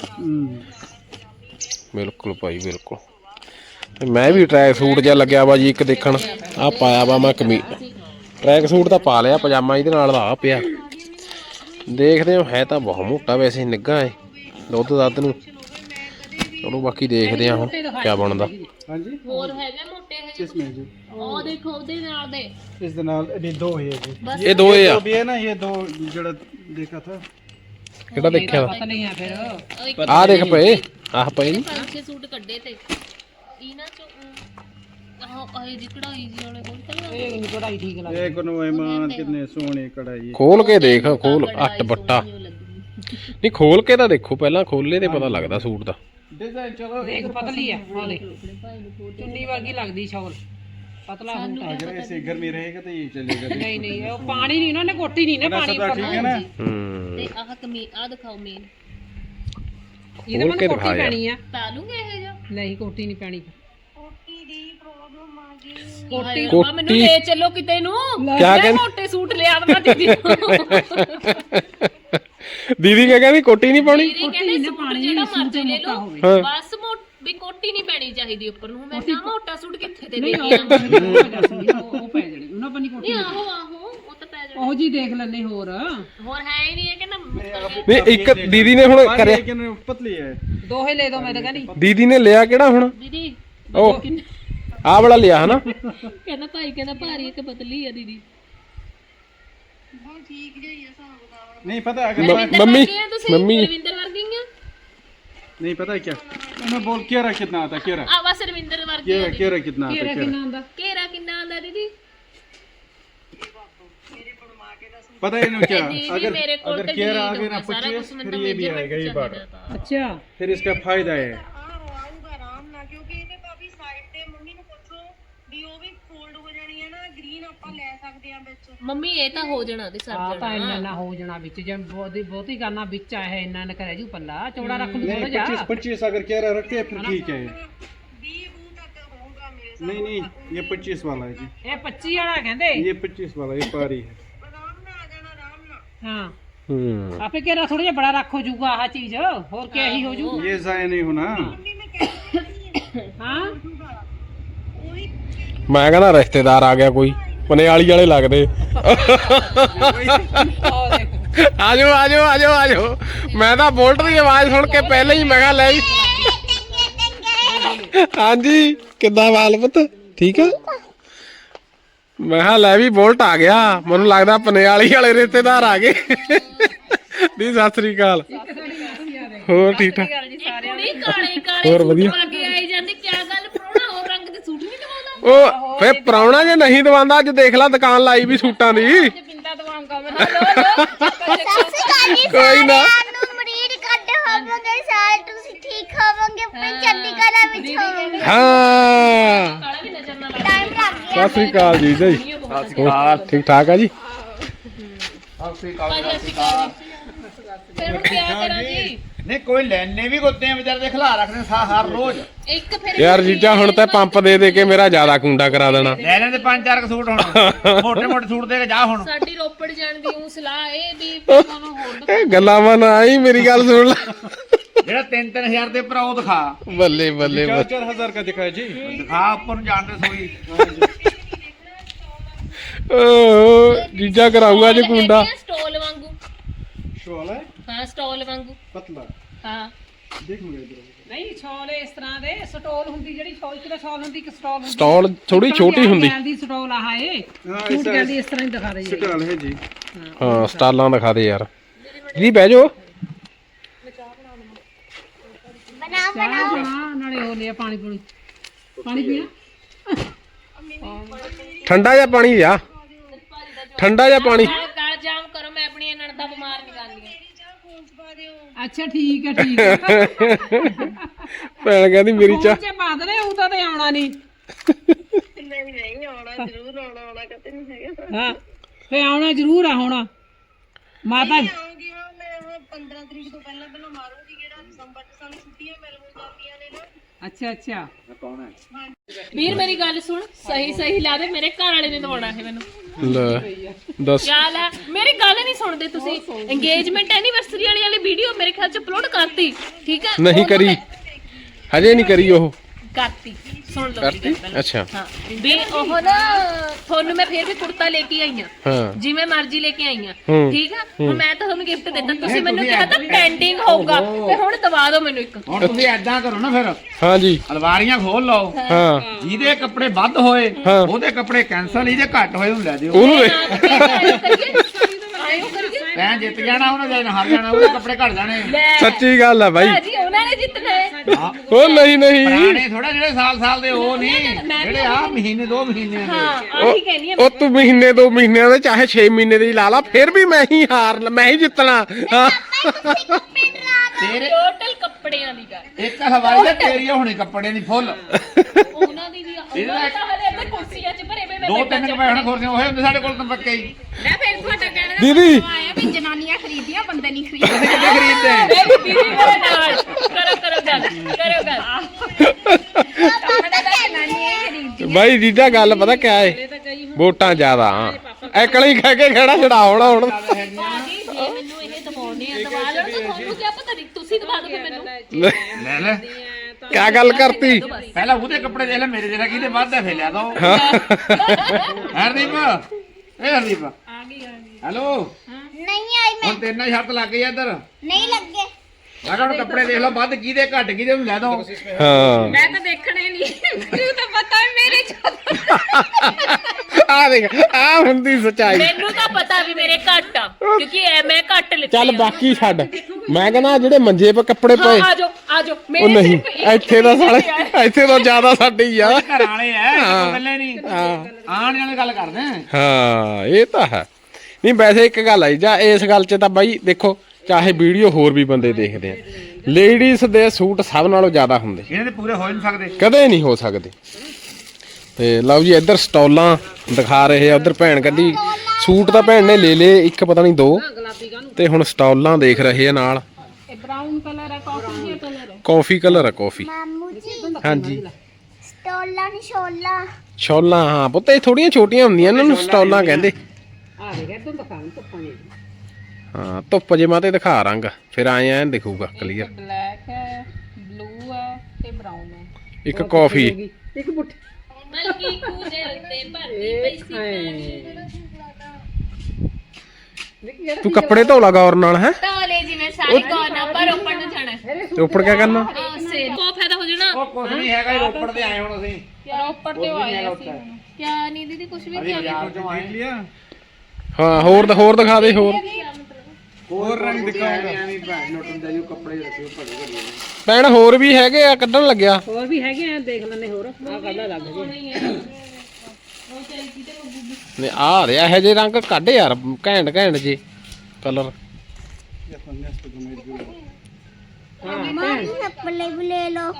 ਬਿਲਕੁਲ ਭਾਈ, ਬਿਲਕੁਲ। ਤੇ ਮੈਂ ਵੀ ਟਰੈਕ ਸੂਟ ਜਿਹਾ ਲੱਗਿਆ ਵਾ ਜੀ ਇੱਕ ਦੇਖਣ। ਆ ਪਾਇਆ ਵਾ ਮੈਂ ਕਮੀ ਟਰੈਕ ਸੂਟ ਤਾਂ ਪਾ ਲਿਆ, ਪਜਾਮਾ ਇਹਦੇ ਨਾਲ ਦਾ ਆ ਪਿਆ। ਦੇਖਦੇ ਹਾਂ, ਹੈ ਤਾਂ ਬਹੁਤ ਮੋਟਾ ਵੈਸੇ ਨਿੱਘਾ ਏ ਦੁੱਧ ਦੱਧ ਨੂੰ। ਚਲੋ ਬਾਕੀ ਦੇਖਦੇ ਆ ਹੁਣ ਕੀ ਬਣਦਾ। ਹਾਂਜੀ। ਹੋਰ ਹੈਗੇ ਮੋਟੇ ਕਿਸ ਮੇ ਦੇਖੋ ਉਹਦੇ ਨਾਲ ਦੇ। ਇਸ ਦੇ ਨਾਲ ਇਹ ਖੋਲ ਕੇ ਦੇਖ ਖੋਲ ਅੱਟ ਬੱਟਾ। ਨਹੀਂ ਖੋਲ ਕੇ ਤਾਂ ਦੇਖੋ ਪਹਿਲਾਂ ਖੋਲੇ ਤੇ ਪਤਾ ਲੱਗਦਾ ਸੂਟ ਦਾ। ਡਿਜ਼ਾਈਨ ਚਲੋ ਵੇਖ ਪਤਲੀ ਹੈ ਹਾਲੇ ਚੁੰਨੀ ਵਰਗੀ ਲੱਗਦੀ ਸ਼ੌਲ। ਪਤਲਾ ਹੁੰਦਾ। ਅਗਰ ਇਸੇ ਗਰਮੀ ਰਹੇਗਾ ਤਾਂ ਇਹ ਚੱਲੇਗਾ ਨਹੀਂ ਨਹੀਂ ਉਹ ਪਾਣੀ ਨਹੀਂ ਨਾ ਨੇ ਕੋਟੀ ਨਹੀਂ ਨਾ ਪਾਣੀ ਪਰ ਠੀਕ ਹੈ ਨਾ? ਤੇ ਆਹ ਕਮੀ ਆ ਦਿਖਾਓ ਮੇਨ ਇਹਦੇ ਮਨ ਕੋਟੀ ਪੈਣੀ ਆ। ਪਾ ਲੂਗੇ ਇਹ ਜੋ ਨਹੀਂ ਕੋਟੀ ਨਹੀਂ ਪੈਣੀ। ਕੋਟੀ ਰੱਬਾ ਮੈਨੂੰ ਲੈ ਚੱਲੋ ਕਿਤੇ ਨੂੰ ਕਿਆ ਮੈਂ ਕਹਿੰਦੀ? ਮੋਟੇ ਸੂਟ ਲਿਆ ਦਵਾਂ ਦੀਦੀ ਨੂੰ ਦੀਦੀ ਕਿਆ ਕਹਿੰਦੀ ਕੋਟੀ ਨਹੀਂ ਪਾਉਣੀ ਦੀਦੀ ਕਹਿੰਦੇ ਸੂਟ ਜਿਹੜਾ ਮਰਜ਼ੀ ਲੈ ਲਓ ਹਾਂ। ਬਸ ਮੋਟ ਵੀ ਕੋਟੀ ਨਹੀਂ ਪੈਣੀ ਚਾਹੀਦੀ ਉੱਪਰ ਨੂੰ ਮੈਂ ਕਿਹਾ ਮੋਟਾ ਸੂਟ ਕਿੱਥੇ ਤੇ ਨਹੀਂ ਦੇਖਿਆ ਉਹ ਉਹ ਪੈ ਜਣੀ ਉਹਨਾਂ ਪਾ ਨਹੀਂ ਕੋਟੀ ਨਹੀਂ ਆਹੋ ਆਹੋ ਉਹ ਤਾਂ ਪੈ ਜਾਣਾ ਉਹ ਜੀ ਦੇਖ ਲੈਣੇ ਹੋਰ ਹੋਰ ਹੈ ਹੀ ਨਹੀਂ ਇਹ ਕਹਿੰਦਾ ਨਹੀਂ ਇੱਕ ਦੀਦੀ ਨੇ ਹੁਣ ਕਰਿਆ लेकिन पतली है ਦੋਹੇ ਲੈ ਦੋ ਮੈਂ ਤਾਂ ਕਹਿੰਦੀ ਦੀਦੀ ਨੇ ਲਿਆ ਕਿਹੜਾ ਹੁਣ ਦੀਦੀ ਉਹ ਆਹ ਵਾਲਾ ਲਿਆ ਹਨਾ ਕਹਿੰਦਾ ਭਾਈ ਕਹਿੰਦਾ ਭਾਰੀ ਹੈ ਕਿ ਪਤਲੀ ਆ ਦੀਦੀ नहीं पता अगर ਮ- ਮੰਮੀ ਤੁਸੀਂ ਮੰਮੀ ਰਵਿੰਦਰ ਵਰਗੀਆਂ नहीं पता है क्या मैं बोल केरा कितना आता है केरा ਆ ਬਸ ਰਵਿੰਦਰ ਵਰਗੀਆਂ केरा केरा कितना आता है केरा ਕਿੰਨਾ ਆਂਦਾ ਘੇਰਾ ਕਿੰਨਾ ਆਂਦਾ ਦੀਦੀ पता है ना क्या ਦੀਦੀ अगर ਮੇਰੇ ਕੋਲ अगर ਤੇ केरा delete आ गया हो ना ਗਿਆ ਸਾਰਾ पच्चीस ਕੁਝ फिर ਮੈਨੂੰ ये भी measurement आएगा ये बार ਚਾਹੀਦਾ ਤਾਂ। ਅੱਛਾ फिर इसका फायदा है ਲੈ ਸਕਦੇ ਆ ਵਿੱਚ ਮੰਮੀ ਇਹ ਤਾਂ ਹੋ ਜਾਣਾ ਦੀ ਆ ਸਰ ਤਾਂ ਇੰਨਾ ਨਾ ਹੋ ਜਾਣਾ ਵਿੱਚ ਜੇ ਬਹੁਤੀ ਬਹੁਤੀ ਕਰਨਾ ਵਿੱਚ ਆਇਆ ਇੰਨਾ ਨਾ ਕਰਿਆ ਜੂ ਪੱਲਾ ਚੌੜਾ ਰੱਖ ਲੂ ਥੋੜਾ नहीं ਜਾ पच्चीस पच्चीस अगर केरा रखते हैं फिर ठीक है 20 ਬੂ ਤੱਕ ਹੋਊਗਾ ਮੇਰੇ नहीं नहीं ये पच्चीस वाला है जी ਇਹ 25 ਵਾਲਾ ਕਹਿੰਦੇ ये पच्चीस वाला ये पारी है ਆਰਾਮ ਨਾਲ ਆ ਜਾਣਾ ਆਰਾਮ ਨਾਲ ਹਾਂ ਹੂੰ ਆਪੇ ਕਿਹੜਾ ਥੋੜਾ ਜਿਹਾ ਬੜਾ ਰੱਖ ਹੋ ਜੂਗਾ ਆਹ ਚੀਜ਼ ਹੋਰ ਕਿਆ ਹੀ ਹੋ ਜੂ ये जाया नहीं होना ਹਾਂ ਮੈਂ ਕਹਿੰਦਾ ਰਿਸ਼ਤੇਦਾਰ ਆ ਗਿਆ ਕੋਈ ਪਨੇਆਲੀ ਵਾਲੇ ਲੱਗਦੇ। ਆਜੋ ਆਜੋ ਆਜੋ ਆਜੋ। ਮੈਂ ਤਾਂ ਬੋਲਟ ਦੀ ਆਵਾਜ਼ ਸੁਣ ਕੇ ਪਹਿਲਾਂ ਹੀ ਮੈਂ ਕਿਹਾ ਲੈ ਜੀ। ਹਾਂਜੀ ਕਿੱਦਾਂ ਵਾਲ ਪੁੱਤ? ਠੀਕ ਆ? ਮੈਂ ਕਿਹਾ ਲੈ ਵੀ ਬੋਲਟ ਆ ਗਿਆ। ਮੈਨੂੰ ਲੱਗਦਾ ਪਨੇਆਲੀ ਵਾਲੇ ਰਿਸ਼ਤੇਦਾਰ ਆ ਗਏ। ਦੀ ਸਤਿ ਸ੍ਰੀ ਅਕਾਲ। ਹੋਰ ਠੀਕ ਠਾਕ? ਕੁੜੀ ਕਾਲੇ ਕਾਲੇ ਹੋਰ ਵਧੀਆ। ਪਾ ਕੇ ਆਈ ਜਾਂਦੀ ਕਿਆ ਗੱਲ ਪ੍ਰੋਣਾ ਹੋਰ ਰੰਗ ਦੇ ਸੂਟ ਨਹੀਂ ਦਵਾਉਂਦਾ ਉਹ ਫੇ ਪ੍ਰਾਹੁਣਾ ਜੇ ਨਹੀਂ ਦਵਾਉਂਦਾ ਅੱਜ ਦੇਖ ਲੈ ਦੁਕਾਨ ਲਾਈ ਵੀ ਸੂਟਾਂ ਦੀ। ਬਿੰਦਾ ਦਵਾਉਂਗਾ ਮੈਂ ਲੋ ਲੋ ਕੋਈ ਨਾ। ਨੂੰ ਮਰੀਦ ਕੱਢ ਹੋਵੋਗੇ ਸਾਲ ਤੁਸੀਂ ਠੀਕ ਹੋਵੋਗੇ ਫਿਰ ਚੰਡੀਗੜ੍ਹ ਵਿੱਚ ਹੋਵੋਗੇ ਹਾਂ ਕਾਲਾ ਵੀ ਨਜ਼ਰ ਨਾ ਟਾਈਮ ਲੱਗ ਗਿਆ ਸਤਿ ਸ੍ਰੀ ਅਕਾਲ ਜੀ ਜੀ ਠੀਕ ਠਾਕ ਆ ਜੀ? ਭਾਜੀ ਅਸੀਂ ਕਾਲ ਫਿਰ ਹੁਣ ਕਿਆ ਕਰਾਂ ਜੀ? ਨਹੀਂ ਕੋਈ ਲੈਣੇ ਵੀ ਕੁੱਤੇ ਆ ਵਿਚਾਰੇ ਦੇ ਖਿਲਾ ਰੱਖਦੇ ਸਾ ਹਰ ਰੋਜ਼ ਇੱਕ ਫਿਰ ਯਾਰ ਜੀਜਾ ਹੁਣ ਤੇ ਪੰਪ ਦੇ ਦੇ ਕੇ ਮੇਰਾ ਜ਼ਿਆਦਾ ਕੁੰਡਾ ਕਰਾ ਦੇਣਾ ਲੈ ਲੈਂਦੇ ਪੰਜ ਚਾਰ ਕੁ ਸੂਟ ਹੁਣ ਮੋਟੇ ਮੋਟੇ ਸੂਟ ਦੇ ਕੇ ਜਾ ਹੁਣ ਸਾਡੀ ਰੋਪੜ ਜਾਣ ਦੀ ਉਹ ਸਲਾਹ ਇਹ ਵੀ ਤੁਹਾਨੂੰ ਹੋਰ ਇਹ ਗੱਲਾਂ ਮਨ ਆਈ ਮੇਰੀ ਗੱਲ ਸੁਣ ਲੈ ਜਿਹੜਾ 3-3000 ਦੇ ਭਰਾ ਉਹ ਦਿਖਾ ਬੱਲੇ ਬੱਲੇ चार ਬੱਲੇ। चार हजार का दिखाया जी ਦਿਖਾ ਉੱਪਰ ਨੂੰ ਜਾਣ ਦੇ ਸੋਈ ਓਹ, ਜੀਜਾ ਕਰਾਊਗਾ ਜੇ ਕੁੰਡਾ ਸਟੋਲ ਵਾਂਗੂ शो वाला है ਹਾਂ ਸਟੋਲ ਵਾਂਗੂ पतला ਹਾਂ। ਨਹੀਂ ਛੋਲ ਇਸ ਤਰ੍ਹਾਂ ਦੇ ਸਟੋਲ ਹੁੰਦੀ ਜਿਹੜੀ ਛੋਲ ਕਿਹੜਾ ਛੋਲ ਹੁੰਦੀ ਕਿ ਸਟੋਲ ਹੁੰਦੀ। ਸਟਾਲ ਥੋੜੀ ਛੋਟੀ ਹੁੰਦੀ। ਦੀ ਸਟੋਲ ਆਹ ਏ ਹਾਂ, ਕਹਿੰਦੀ ਇਸ ਤਰ੍ਹਾਂ ਹੀ ਦਿਖਾ ਰਹੀ ਹੈ ਸਟਾਲ ਹੈ ਜੀ। ਹਾਂ ਸਟਾਲਾਂ ਦਿਖਾ ਦੇ ਯਾਰ। ਜੀ ਬਹਿ ਜਾਓ। ਪਾਣੀ ਠੰਡਾ ਜਿਹਾ ਪਾਣੀ ਲਿਆ। ਠੰਡਾ ਜਿਹਾ ਪਾਣੀ। ਗਲ ਜਾਮ ਕਰੋ ਮੈਂ ਆਪਣੀ ਨਣਦਾ ਬਿਮਾਰ ਨਹੀਂ ਕਰਨੀ ਕਰਨੀਆਂ ਅੱਛਾ ਠੀਕ ਹੈ ਠੀਕ ਹੈ। ਭੈਣ ਕਹਿੰਦੀ ਮੇਰੀ ਚਾਹ ਚ ਪਾ ਦਨੇ ਉਹ ਤਾਂ ਤੇ ਆਉਣਾ ਨਹੀਂ। ਨਹੀਂ ਨਹੀਂ ਆਉਣਾ ਜ਼ਰੂਰ ਆਉਣਾ ਆਉਣਾ ਕਦੇ ਨਹੀਂ ਹੈਗਾ। ਹਾਂ ਫੇ ਆਉਣਾ ਜ਼ਰੂਰ ਆ ਹੁਣ। ਮਾਤਾ ਆਉਂਗੀ ਹਾਂ ਮੈਂ ਉਹ 15 ਤਰੀਕ ਤੋਂ ਪਹਿਲਾਂ ਪਹਿਲਾਂ ਮਾਰੂੰਗੀ ਜਿਹੜਾ ਦਸੰਬਰ ਚ ਸਾਨੂੰ ਛੁੱਟੀਆਂ ਮਿਲ ਜਾਂਦੀਆਂ ਨੇ ਨਾ। ਅੱਛਾ ਅੱਛਾ। ਵੀਰ ਮੇਰੀ ਗੱਲ ਸੁਣ। ਸਹੀ ਸਹੀ ਲਾ ਦੇ। ਮੇਰੇ ਘਰ ਵਾਲੇ ਨੇ ਦਵਾਉਣਾ ਹੈ ਮੈਨੂੰ। ਲੈ ਦੱਸ। ਕਿਆ ਲੈ? ਮੇਰੀ ਗੱਲ ਨਹੀਂ ਸੁਣਦੇ ਤੁਸੀਂ। ਇੰਗੇਜਮੈਂਟ ਐਨੀਵਰਸਰੀ ਵਾਲੀ ਵਾਲੀ ਵੀਡੀਓ ਮੇਰੇ ਖਿਆਲ ਚ ਅਪਲੋਡ ਕਰਤੀ। ਠੀਕ ਹੈ? ਨਹੀਂ ਉਹਨੂੰ ਕਰੀ। ਮੈਂ- ਹਜੇ ਨਹੀਂ ਕਰੀ ਉਹ। ਕਰਤੀ। ਸੁਣ ਲਓ ਮੇਰੀ ਕਰਤੀ ਗੱਲ। ਅੱਛਾ। ਹਾਂ। ਵੀ ਉਹ ਨਾ ਤੁਹਾਨੂੰ ਮੈਂ ਫੇਰ ਵੀ ਕੁੜਤਾ ਲੈ ਕੇ ਆਈ ਆ ਹਾਂ। ਜਿਵੇਂ ਮਰਜ਼ੀ ਲੈ ਕੇ ਆਈ ਆ ਹੂੰ। ਠੀਕ ਆ? ਹੁਣ ਮੈਂ ਤੁਹਾਨੂੰ ਗਿਫਟ ਦਿੱਤਾ। ਤੁਸੀਂ ਮੈਨੂੰ ਕਿਹਾ ਤਾਂ ਪੈਂਡਿੰਗ ਹੋਊਗਾ। ਤੇ ਹੁਣ ਦਵਾ ਦਿਓ ਮੈਨੂੰ ਇੱਕ। ਹੁਣ ਤੁਸੀਂ ਐਦਾਂ ਕਰੋ ਨਾ ਫਿਰ। ਹਾਂਜੀ। ਅਲਵਾਰੀਆਂ ਖੋਲ ਲਓ। ਹਾਂ। ਜਿਹਦੇ ਕੱਪੜੇ ਵੱਧ ਹੋਏ ਹਾਂ। ਉਹਦੇ ਕੱਪੜੇ ਕੈਂਸਲ ਜਿਹਦੇ ਘੱਟ ਹੋਏ ਉਹਨੂੰ ਲੈ ਦਿਓ। ਉਹਨੂੰ ਵੇ- ਆਇਓ ਕਰੀਏ। ਤੈਂ ਜਿੱਤ ਜਾਣਾ ਉਹਨੇ ਜਾਂ ਹਾਰ ਜਾਣਾ ਉਹਦੇ ਕੱਪੜੇ ਘਟ ਜਾਣੇ। ਲੈ। ਸੱਚੀ ਗੱਲ ਆ ਬਾਈ। ਭਾਜੀ ਉਹਨਾਂ ਨੇ ਜਿੱਤਣਾ। ਉਹ ਨਹੀਂ ਨਹੀਂ। ਪੁਰਾਣੇ ਥੋੜਾ ਜਿਹੜੇ ਸਾਲ ਸਾਲ ਦੇ ਉਹ ਨਹੀਂ। ਜਿਹੜੇ ਆ ਮਹੀਨੇ ਦੋ ਮਹੀਨੇ ਦੇ। ਹਾਂ ਆਹੀ ਕਹਿਨੀ ਆ ਉਹ ਤੂੰ ਮਹੀਨੇ ਦੋ ਮਹੀਨਿਆਂ ਦੇ ਚਾਹੇ 6 ਮਹੀਨੇ ਦੇ ਹੀ ਲਾ ਲਾ ਫਿਰ ਵੀ ਮੈਂ ਹੀ ਹਾਰ ਮੈਂ ਹੀ ਜਿੱਤਣਾ। ਹਾਂ। ਤੇਰੇ ਟੋਟਲ ਕੱਪੜਿਆਂ ਦੀ ਗੱਲ। ਇੱਕ ਹਵਾਈ ਦਾ ਤੇਰੀ ਹੋਣੀ ਕੱਪੜੇ ਦੀ ਫੁੱਲ ਉਹਨਾਂ ਦੀ ਵੀ ਉਹਨਾਂ ਦਾ ਹਲੇ ਇੱਥੇ ਕੁਰਸੀਆਂ 'ਚ ਭਰੇ ਪਏ ਮੈਂ ਦੋ ਬੈਠਾ ਤਿੰਨ ਕੁ ਪੈਣ ਖੋਰਦੇ ਉਹ ਹੁੰਦੇ ਸਾਡੇ ਕੋਲ ਤਾਂ ਪੱਕੇ ਹੀ। ਮੈਂ ਫਿਰ ਤੁਹਾਡਾ ਕਹਿਣਾ ਦੀਦੀ। ਆਇਆ ਵੀ ਜਨਾਨੀਆਂ ਖਰੀਦੀਆਂ ਬੰਦੇ ਨਹੀਂ ਖਰੀਦ ਤੁਸੀਂ ਕਿੱਥੇ ਖਰੀਦਦੇ? ਮੇਰੀ ਦੀਦੀ ਮੇਰੇ ਨਾਲ। ਕਰੋ ਕਰੋ ਗੱਲ ਕਰੋ ਗੱਲ। ਪਤਾ ਤਾਂ ਜਨਾਨੀਆਂ ਹੀ ਖਰੀਦ ਬਾਈ ਦੀਦਾ ਗੱਲ ਪਤਾ ਕਿਆ ਏ? ਵੋਟਾਂ ਜ਼ਿਆਦਾ। ਐਕਲੀ ਕਹਿ ਕੇ ਖੜਾ ਛੜਾ ਹੋਣਾ ਜੇ ਮੈਨੂੰ ਇਹ ਦਵਾਉਣੇ ਆ ਦਵਾ ਲੈਣ ਤਾਂ ਤੁਹਾਨੂੰ ਕੀ ਤੁਸੀਂ ਦਵਾ ਦੋਗੇ ਮੈਨੂੰ। ਲੈ ਲੈ। ਕਿਆ ਗੱਲ ਕਰਤੀ? ਪਹਿਲਾਂ ਉਹਦੇ ਕੱਪੜੇ ਦੇਖ ਲੈ ਮੇਰੇ ਜਿਹੜਾ ਕਿਹਦੇ ਵੱਧ ਹੈ ਫੇਲਿਆ ਦੋ। ਹਰਦੀਪ? ਇਹ ਹਰਦੀਪ। ਆ ਗਈ ਆ ਗਈ। ਹੈਲੋ? ਨਹੀਂ ਆਈ ਮੈਂ। ਹੁਣ ਤੇਰੇ ਨਾਲ ਸ਼ਰਤ ਲੱਗ ਗਈ ਆ ਇੱਧਰ। ਨਹੀਂ ਲੱਗੇ। ਹੁਣ ਕੱਪੜੇ ਦੇਖ ਲਓ ਵੱਧ ਕਿਹਦੇ ਘੱਟ ਕਿਹਦੇ ਨੂੰ ਲੈ ਦੋ। ਹਾਂ। ਮੈਂ ਤਾਂ ਦੇਖਣੇ ਨਹੀਂ ਮੈਨੂੰ ਤਾਂ ਪਤਾ ਹੈ ਮੇਰੇ ਚ ਆ ਦੇਖ ਆ ਹੁੰਦੀ ਸਚਾਈ। ਮੈਨੂੰ ਤਾਂ ਪਤਾ ਵੀ ਮੇਰੇ ਘੱਟ ਆ ਕਿਉਂਕਿ ਐ ਮੈਂ ਘੱਟ ਲਿੱਤੇ ਚੱਲ। ਬਾਕੀ ਛੱਡ। ਮੈਂ ਕਹਿੰਦਾ ਜਿਹੜੇ ਮੰਜੇ 'ਤੇ ਕੱਪੜੇ ਪਏ। ਆ ਜਾਓ ਆ ਜਾਓ। ਉਹ ਮੇਰੇ ਨਹੀਂ ਇੱਥੇ ਦਾ ਸਾਲੇ ਇੱਥੇ ਤਾਂ ਜ਼ਿਆਦਾ ਸਾਡੇ ਹੀ ਆ। ਘਰ ਵਾਲੇ ਐ। ਗੱਲੇ ਨਹੀਂ ਹਾਂ। ਆਣ ਵਾਲੀ ਗੱਲ ਕਰਦੇ ਹਾਂ ਇਹ ਤਾਂ ਹੈ। ਨਹੀਂ ਵੈਸੇ ਇੱਕ ਗੱਲ ਆਈ ਜਾਂ ਇਸ ਗੱਲ 'ਚ ਤਾਂ ਬਾਈ ਦੇਖੋ ਚਾਹੇ ਵੀਡੀਓ ਹੋਰ ਵੀ ਬੰਦੇ ਦੇਖਦੇ ਆ। ਲੇਡੀਜ਼ ਦੇ ਸੂਟ ਸਭ ਨਾਲੋਂ ਜ਼ਿਆਦਾ ਹੁੰਦੇ। ਇਹਨਾਂ ਦੇ ਪੂਰੇ ਹੋ ਨਹੀਂ ਸਕਦੇ। ਕਦੇ ਨਹੀਂ ਹੋ ਸਕਦੇ। ਤੇ ਲਓ ਜੀ ਇੱਧਰ ਸਟਾਲਾਂ ਦਿਖਾ ਰਹੇ ਆ। ਉਧਰ ਭੈਣ ਕੱਢੀ ਸੂਟ ਤਾਂ ਭੈਣ ਨੇ ਲੈ ਲਏ ਇੱਕ ਪਤਾ ਨਹੀਂ ਦੋ। ਤੇ ਹੁਣ ਸਟਾਲਾਂ ਦੇਖ ਰਹੇ ਆ ਨਾਲ। ਇਹ ਬ੍ਰਾਊਨ ਕਲਰ ਹੈ ਕਾਫੀ ਕਲਰ ਹੈ ਕਾਫੀ ਕਲਰ ਆ ਕਾਫੀ ਮਾਮੂ ਜੀ ਹਾਂਜੀ। ਸਟੋਲਾਂ ਨੀ ਛੋਲਾ। ਛੋਲਾਂ ਹਾਂ ਪੁੱਤ ਇਹ ਥੋੜੀਆਂ ਛੋਟੀਆਂ ਹੁੰਦੀਆਂ ਇਹਨਾਂ ਨੂੰ ਸਟਾਲਾਂ ਕਹਿੰਦੇ। ਆ ਰਿਹਾ ਤੂੰ ਦਿਖਾਉਂ ਧੁੱਪਾਂ ਨੇ ਹਾਂ ਧੁੱਪ ਜੇ ਮਾਤੇ ਦਿਖਾ ਰੰਗ ਫਿਰ ਆਏ ਐਂ ਦਿਖੂਗਾ ਕਲੀਅਰ ਬਲੈਕ ਹੈ ਬਲੂ ਹੈ ਤੇ ਬ੍ਰਾਊਨ ਹੈ। ਇੱਕ ਕਾਫੀ ਇੱਕ ਤੇ ਭਰਦੀ ਪਈ ਸੀ ਤੂੰ ਕੱਪੜੇ ਧੋ ਲਾ ਗੌਰ ਨਾਲ ਹੈ? ਤਾਲੇ ਜਿਵੇਂ ਸਾਰੀ ਕੋਨਾ ਪਰ ਉੱਪਰ ਨੂੰ ਜਾਣਾ। ਤੇ ਉੱਪਰ ਕਿਆ ਕਰਨਾ? ਸੇ ਕੋ ਫਾਇਦਾ ਹੋ ਜਾਣਾ। ਉਹ ਕੁਝ ਨਹੀਂ ਹੈਗਾ ਇਹ ਰੋਪੜ ਦੇ ਆਏ ਹੁਣ ਅਸੀਂ। ਉੱਪਰ ਤੇ ਹੈਗਾ ਉੱਥੇ। ਕਿਆ ਨਹੀਂ ਦੀਦੀ ਕੁਝ ਵੀ ਆਏ। ਹਾਂ ਹੋਰ ਹੋਰ ਦਿਖਾ ਦੇ ਹੋਰ। और रंग दिखाऊंगा ਐਵੇਂ ਭੈਣ ਨੋਟਨ ਜਾਈਓ ਕੱਪੜੇ ਰੱਖਿਓ ਭੜੀ ਭੜੀ ਭੈਣ ਹੋਰ ਵੀ ਹੈਗੇ ਆ ਕੱਢਣ ਲੱਗਿਆ ਹੋਰ ਵੀ ਹੈਗੇ ਆ ਦੇਖ ਲੈਂਦੇ ਹੋਰ ਆ ਕੱਢਾ ਲੱਗ ਜੇ ਨੇ ਆ ਰਿਹਾ ਇਹ ਜੇ ਰੰਗ ਕੱਢ ਯਾਰ ਘੈਂਟ ਘੈਂਟ ਜੇ ਕਲਰ ਮਾਮੀ ਆਪਣੇ ਵੀ ਲੈ ਲਓ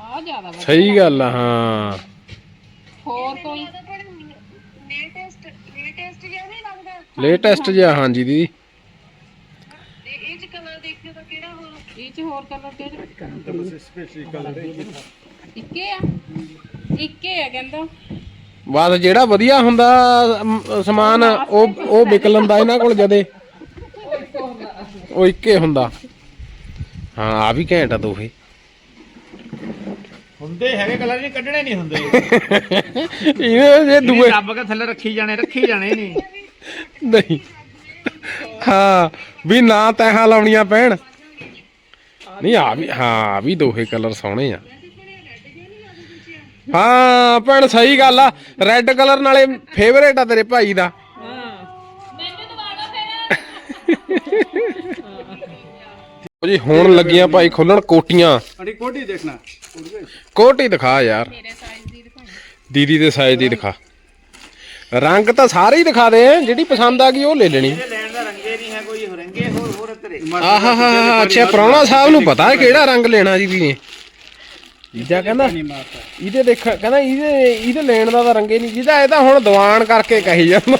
ਆ ਜ਼ਿਆਦਾ ਵਾ ਸਹੀ ਗੱਲ ਆ ਹਾਂ ਹੋਰ ਕੋਈ ਲੇਟੈਸਟ ਲੇਟੈਸਟ ਜਿਹਾ ਨਹੀਂ ਲੱਗਦਾ ਲੇਟੈਸਟ ਜਿਹਾ ਹਾਂਜੀ ਦੀਦੀ ਵਿੱਚ ਹੋਰ ਕਲਰ ਕਿਹੜੇ ਤਾਂ ਇੱਕੇ ਆ? ਇੱਕੇ ਆ ਕਹਿੰਦਾ। ਬਸ ਜਿਹੜਾ ਵਧੀਆ ਹੁੰਦਾ ਸਮਾਨ ਉਹ ਉਹ ਵਿਕ ਲੈਂਦਾ ਇਹਨਾਂ ਕੋਲ ਜਦੇ। ਉਹ ਇੱਕੇ ਹੁੰਦਾ। ਹਾਂ ਆ ਵੀ ਘੈਂਟ ਦੋਹੇ। ਹੁੰਦੇ ਹੈਗੇ ਕਲਰ ਨਹੀਂ ਕੱਢਣੇ ਨਹੀਂ ਹੁੰਦੇ। ਇਹਨੇ ਜੇ ਦੂਏ ਰੱਬ ਕੇ ਥੱਲੇ ਰੱਖੀ ਜਾਣੇ ਰੱਖੀ ਜਾਣੇ ਨਹੀਂ। ਨਹੀਂ। ਹਾਂ ਵੀ ਨਾ ਤੈਹਾਂ ਲਾਉਣੀਆਂ ਪੈਣ। ਨਹੀਂ ਆ ਵੀ ਹਾਂ ਵੀ ਦੋਹੇ ਕਲਰ ਸੋਹਣੇ ਆ। ਹਾਂ ਭੈਣ ਸਹੀ ਗੱਲ ਆ। ਰੈੱਡ ਕਲਰ ਨਾਲੇ ਫੇਵਰੇਟ ਆ ਤੇਰੇ ਭਾਈ ਦਾ। ਉਹ ਜੀ ਹੁਣ ਲੱਗੀਆਂ ਭਾਈ ਖੋਲਣ ਕੋਟੀਆਂ। ਕੋਟੀ ਕੋਟੀ ਦਿਖਾ ਯਾਰ। ਦੀਦੀ ਦੇ ਸਾਈਜ਼ ਦੀ ਦਿਖਾ। ਰੰਗ ਤਾਂ ਸਾਰੇ ਹੀ ਦਿਖਾ ਦੇ ਜਿਹੜੀ ਪਸੰਦ ਆ ਗਈ ਉਹ ਲੈ ਲੈਣੀ। ਅੱਛਾ ਪ੍ਰਾਹੁਣਾ ਸਾਹਿਬ ਨੂੰ ਪਤਾ ਹੈ ਕਿਹੜਾ ਰੰਗ ਲੈਣਾ ਜੀ ਵੀ। ਨੇ ਜੀਜਾ ਕਹਿੰਦਾ ਇਹਦੇ ਦੇਖ ਕਹਿੰਦਾ ਇਹਦੇ ਇਹਦੇ ਲੈਣ ਦਾ ਤਾਂ ਰੰਗੇ ਨਹੀਂ ਜਿਹਦਾ ਇਹ ਤਾਂ ਹੁਣ ਦੀਵਾਨ ਕਰਕੇ ਕਹੀ ਜਾਂਦਾ।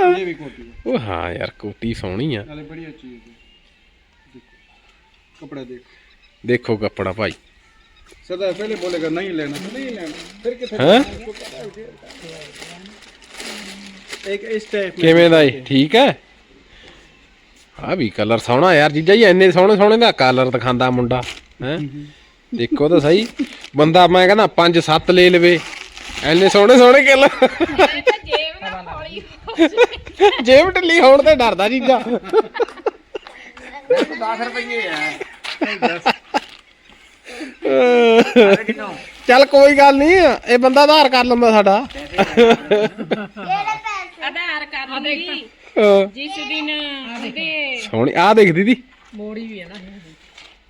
ਲੈਣੀ ਹਾਂ। ਯਾਰ ਕੋਟੀ ਸੋਹਣੀ ਆ। ਦੇਖੋ ਕੱਪੜਾ ਭਾਈ। ਸਦਾ ਪਹਿਲੇ ਬੋਲੇਗਾ ਨਹੀਂ ਲੈਣਾ ਨਹੀਂ ਲੈਣਾ। ਫਿਰ ਕਿੱਥੇ ਹੈ? ਇੱਕ ਇਸ ਟਾਈਪ ਕਿਵੇਂ ਦਾ ਏ? ਠੀਕ ਹੈ। ਆ ਵੀ ਕਲਰ ਸੋਹਣਾ ਯਾਰ ਜੀਜਾ ਜੀ ਐਨੇ ਸੋਹਣੇ ਸੋਹਣੇ ਦਾ ਕਲਰ ਦਿਖਾਉਂਦਾ ਮੁੰਡਾ ਹੈ? ਦੇਖੋ ਤਾਂ ਸਹੀ। ਬੰਦਾ ਮੈਂ ਕਹਿੰਦਾ 5 7 ਲੈ ਲਵੇ। ਐਨੇ ਸੋਹਣੇ ਸੋਹਣੇ ਕਲਰ ਜੇਬ ਢਿੱਲੀ ਹੋਣ ਤੇ ਡਰਦਾ ਜੀਜਾ। 10 ਰੁਪਏ ਆ। ਚੱਲ ਕੋਈ ਗੱਲ ਨਹੀਂ ਇਹ ਬੰਦਾ ਆਧਾਰ ਕਰ ਲੈਂਦਾ ਸਾਡਾ। ਆਧਾਰ ਕਰ ਲਈ ਅਹ ਜਿਸ ਦਿਨ ਉਹਦੇ ਸੋਹਣੀ ਆ ਦੇਖ ਦੀਦੀ ਮੋੜੀ ਵੀ ਹੈ ਨਾ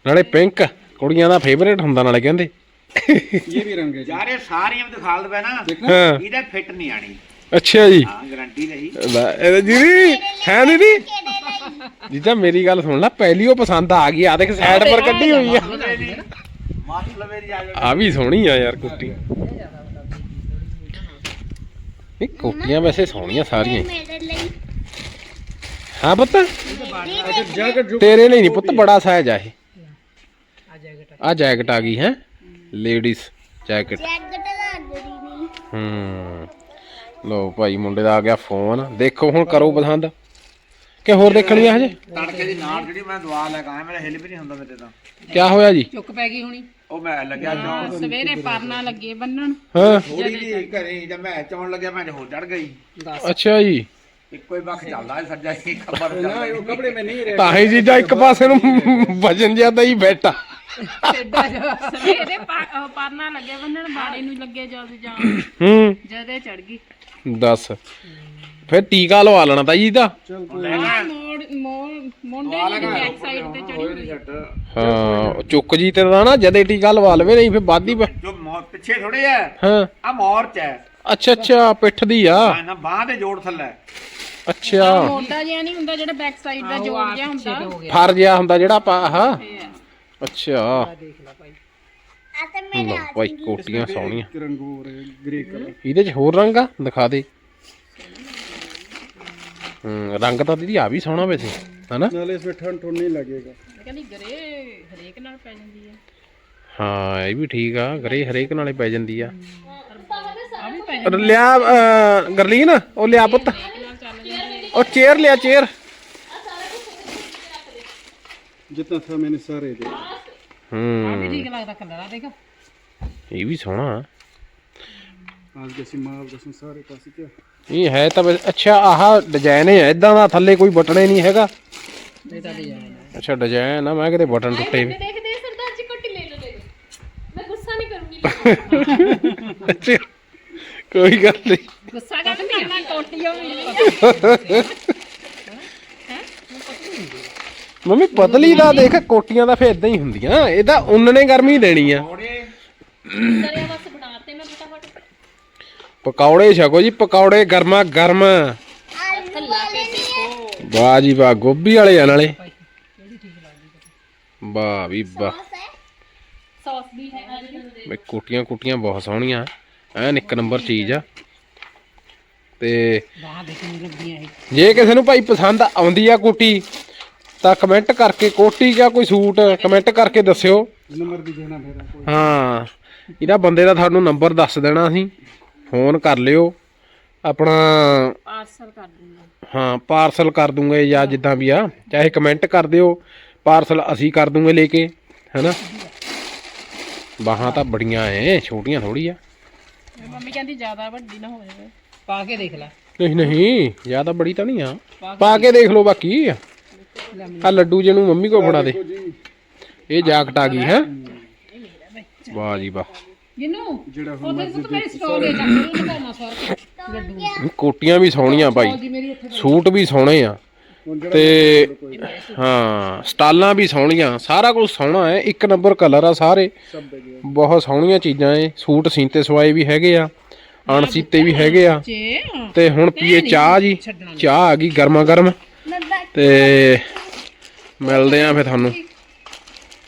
ਨਾਲੇ ਪਿੰਕ ਕੁੜੀਆਂ ਦਾ ਫੇਵਰੇਟ ਹੁੰਦਾ ਨਾਲੇ ਕਹਿੰਦੇ ये भी रंग है जी ਯਾਰ ਇਹ ਸਾਰੀਆਂ ਤੇ ਖਾਲ ਦਵੇ ਨਾ ਹਾਂ ਇਹਦਾ ਫਿੱਟ ਨਹੀਂ ਆਣੀ ਅੱਛਾ ਜੀ ਹਾਂ ਗਾਰੰਟੀ ਰਹੀ ਲੈ, ਇਹ ਦੀਦੀ ਹੈ ਦੀਦੀ ਜੀਜਾ ਮੇਰੀ ਗੱਲ ਸੁਣ ਲੈ ਪਹਿਲੀ ਉਹ ਪਸੰਦ ਆ ਗਈ ਆ ਦੇਖ ਸਾਈਡ ਪਰ ਕੱਢੀ ਹੋਈ ਆ ਮਾਸਟਰ ਲਵੇ ਦੀ ਆ ਆ ਵੀ ਸੋਹਣੀ ਆ ਯਾਰ ਕੁੱਟੀ ਇਹ ਕੋਟੀਆਂ ਵੈਸੇ ਸੋਹਣੀਆਂ ਸਾਰੀਆਂ ਹਾਂ। ਪੁੱਤ? ਤੇਰੇ ਲਈ ਨਹੀਂ ਪੁੱਤ ਬੜਾ ਸਾਇਜ਼ ਆ ਇਹ। ਆ ਜੈਕਟ ਆ ਗਈ ਹੈ ਲੇਡੀਜ਼ ਜੈਕਟ। ਲੋ ਭਾਈ ਮੁੰਡੇ ਦਾ ਆ ਗਿਆ ਫੋਨ। ਦੇਖੋ ਹੁਣ ਕਰੋ ਪਸੰਦ। ਕਿ ਹੋਰ ਦੇਖਣ ਆ ਹਜੇ? ਤੜਕੇ ਦੀ ਨਾਲ ਜਿਹੜੀ ਮੈਂ ਦਵਾ ਲੈ ਕੇ ਆਇਆ ਮੇਰਾ ਹਿੱਲ ਵੀ ਨਹੀਂ ਹੁੰਦਾ ਮੇਰੇ ਤਾਂ ਕੀ ਹੋਇਆ ਜੀ? ਚੁੱਕ ਪੈ ਗਈ ਹੋਣੀ। ਉਹ ਮੈਂ ਲੱਗਿਆ ਹਾਂ, ਸਵੇਰੇ ਪਰਨਾ ਲੱਗੇ ਬੰਨਣ। ਥੋੜੀ ਜੀ ਘਰੇ ਜਦ ਮੈਂ ਚੌਣ ਲੱਗਿਆ ਮੈਂ ਹੋਰ ਚੜ ਗਈ। ਅੱਛਾ ਜੀ। ਇੱਕੋ ਹੀ ਵੱਖ ਹੈ ਸੱਜਾ ਹੀ ਖਬਰ ਚੱਲਦਾ ਹੈ ਕਪੜੇ ਮੈਂ ਨਹੀਂ ਰਹਿ ਤਾਂ ਹੀ ਜੀਜਾ ਇੱਕ ਪਾਸੇ ਨੂੰ ਵਜਨ ਜ਼ਿਆਦਾ ਹੀ ਬੈਠਾ। ਸਵੇਰੇ ਪਰ- ਲੱਗੇ ਬੰਨਣ ਬਾੜੇ ਨੂੰ ਲੱਗੇ ਜਦ ਜਾਣ। ਹੂੰ। ਜਦੇ ਚੜ ਗਈ। ਦੱਸ। ਫਿਰ ਟੀਕਾ ਲਵਾ ਲੈਣਾ ਤਾਂ ਜੀ ਇਹਦਾ ਚੁੱਕ ਜੀ ਤੇ ਨਾ ਜਦੇ ਟੀਕਾ ਲਵਾ ਲਵੇ ਨਹੀਂ ਫਿਰ ਵਾਦੀ ਪਿੱਛੇ ਥੋੜੇ ਆ। ਹਾਂ। ਆ ਮੌਰ ਹੈ। ਅੱਛਾ ਅੱਛਾ ਪਿੱਠ ਦੀ ਆ। ਬਾਹ ਦੇ ਜੋੜ ਥੱਲੇ। ਅੱਛਾ। ਮੋਟਾ ਜਿਹਾ ਨਹੀਂ ਹੁੰਦਾ ਜਿਹੜਾ ਬੈਕ ਸਾਈਡ ਦਾ ਜੋੜ ਜਿਹਾ ਹੁੰਦਾ। ਫਰ ਜਿਹਾ ਹੁੰਦਾ ਜਿਹੜਾ ਆਪਾਂ ਆਹ। ਇਹ ਹੈ। ਅੱਛਾ। ਲਓ ਭਾਈ ਕੋਟੀਆਂ ਸੋਹਣੀਆਂ। ਇਹਦੇ ਚ ਹੋਰ ਰੰਗ ਆ? ਦਿਖਾ ਦੇ। ਹੂੰ ਰੰਗ ਤਾਂ ਦੀਦੀ ਆ ਵੀ ਸੋਹਣਾ ਵੈਸੇ ਹਨਾ नाले इसमें ठंड ठंड नहीं लगेगा ਕਹਿੰਦੀ ਗਰੇ ਹਰੇਕ ਨਾਲ ਪੈ ਜਾਂਦੀ ਹੈ ਹਾਂ ਇਹ ਵੀ ਠੀਕ ਆ ਗਰੇ ਹਰੇਕ ਨਾਲੇ ਪੈ ਜਾਂਦੀ ਆ ਲਿਆ ਅਹ, ਗਰਲੀਨ ਉਹ ਲਿਆ ਪੁੱਤ ਉਹ ਚੇਅਰ ਲਿਆ ਚੇਅਰ जितना था मैंने सारे दे ਹੂੰ ਠੀਕ ਲੱਗਦਾ ਕਲਰ ਆ ਦੇਖ ਇਹ ਵੀ ਸੋਹਣਾ ਆ आज जैसे माल जैसे सारे पास क्या ਇਹ ਹੈ ਤਾਂ ਅੱਛਾ ਆਹ ਡਿਜ਼ਾਈਨ ਹੈ ਇਦਾਂ ਦਾ ਥੱਲੇ ਕੋਈ ਬਟਨੇ ਨਹੀਂ ਹੈਗਾ। ਇਹ ਤਾਂ ਡਿਜ਼ਾਈਨ ਹੈ। ਅੱਛਾ ਡਿਜ਼ਾਈਨ ਆ ਮੈਂ ਕਿਤੇ ਬਟਨ ਟੁੱਟੇ ਵੀ ਦੇਖਦੇ ਸਰਦਾਰ ਜੀ ਕੋਟੀ ਲੈ ਲਓ ਲੈ ਲਓ। ਮੈਂ ਗੁੱਸਾ ਨਹੀਂ ਕਰੂੰਗੀ। ਅੱਛਾ ਕੋਈ ਗੱਲ ਨਹੀਂ। ਗੁੱਸਾ ਕਰ ਕਰਨਾ ਕੋਟੀਆਂ ਮਿਲਣੀਆਂ ਮੰਮੀ ਪਤਲੀ ਦਾ ਦੇਖ ਕੋਟੀਆਂ ਦਾ ਫੇਰ ਇਦਾਂ ਹੀ ਹੁੰਦੀਆਂ। ਇਹਦਾ ਉੱਨ ਨੇ ਗਰਮੀ ਦੇਣੀ ਆ। ਬਸ ਪਕੌੜੇ ਛਕੋ ਜੀ ਪਕੌੜੇ ਗਰਮਾ ਗਰਮ। ਵਾਹ ਜੀ ਵਾਹ ਗੋਭੀ ਵਾਲੇ ਆ ਨਾਲੇ। ਵਾਹ ਵੀ ਵਾਹ। ਸੌਸ ਕੋਟੀਆਂ ਕੋਟੀਆਂ ਬਹੁਤ ਸੋਹਣੀਆਂ। ਐਨ ਇੱਕ ਨੰਬਰ ਚੀਜ਼ ਆ। ਤੇ ਜੇ ਕਿਸੇ ਨੂੰ ਭਾਈ ਪਸੰਦ ਆਉਂਦੀ ਆ ਕੋਟੀ ਤਾਂ ਕਮੈਂਟ ਕਰਕੇ ਕੋਟੀ ਜਾਂ ਕੋਈ ਸੂਟ ਕਮੈਂਟ ਕਰਕੇ ਦੱਸਿਓ। ਹਾਂ ਇਹਦਾ ਬੰਦੇ ਦਾ ਤੁਹਾਨੂੰ ਨੰਬਰ ਦੱਸ ਦੇਣਾ ਅਸੀਂ। ਫੋਨ ਕਰ ਲਿਓ। ਆਪਣਾ ਪਾਰਸਲ ਕਰ ਦੂੰਗਾ ਹਾਂ ਪਾਰਸਲ ਕਰ ਦੂੰਗੇ ਜਾਂ ਜਿੱਦਾਂ ਵੀ ਆ। ਚਾਹੇ ਕਮੈਂਟ ਕਰ ਦਿਓ ਪਾਰਸਲ ਅਸੀਂ ਕਰ ਦੂੰਗੇ ਲੈ ਕੇ ਹੈਨਾ? ਬਾਹਾਂ ਤਾਂ ਬੜੀਆਂ ਐ ਛੋਟੀਆਂ ਥੋੜੀ ਆ। ਮੰਮੀ ਕਹਿੰਦੀ ਜ਼ਿਆਦਾ ਵੱਡੀ ਨਾ ਹੋ ਜਾਵੇ। ਪਾ ਕੇ ਦੇਖ ਲੈ। ਨਹੀਂ ਨਹੀਂ ਜ਼ਿਆਦਾ ਬੜੀ ਤਾਂ ਨਹੀਂ ਆ। ਪਾ ਕੇ ਦੇਖ। ਲਓ ਬਾਕੀ। ਆ ਲੱਡੂ ਜਿਹਨੂੰ ਮੰਮੀ ਕੋ ਫੜਾ ਦੇ। ਇਹ ਜਾਕਟ ਆ ਗਈ ਹੈ? ਵਾਹ ਜੀ ਵਾਹ। ਸਾਰਾ ਲੱਡੂ ਕੋਟੀਆਂ ਵੀ ਸੋਹਣੀਆਂ ਭਾਈ ਸੂਟ ਵੀ ਸੋਹਣੇ ਆ। ਤੇ ਹਾਂ ਸਟਾਲਾਂ ਵੀ ਸੋਹਣੀਆਂ। ਸਾਰਾ ਕੁਝ ਸੋਹਣਾ ਹੈ। ਇੱਕ ਨੰਬਰ ਕਲਰ ਆ ਸਾਰੇ। ਬਹੁਤ ਸੋਹਣੀਆਂ ਚੀਜ਼ਾਂ ਏ ਸੂਟ ਸੀਤੇ ਸਵਾਏ ਵੀ ਹੈਗੇ ਆ। ਅਣਸੀਤੇ ਵੀ ਹੈਗੇ ਆ। ਤੇ ਹੁਣ ਪੀਏ ਚਾਹ ਜੀ। ਚਾਹ ਆ ਗਈ ਗਰਮਾ ਗਰਮ। ਤੇ ਮਿਲਦੇ ਆ ਫਿਰ ਤੁਹਾਨੂੰ।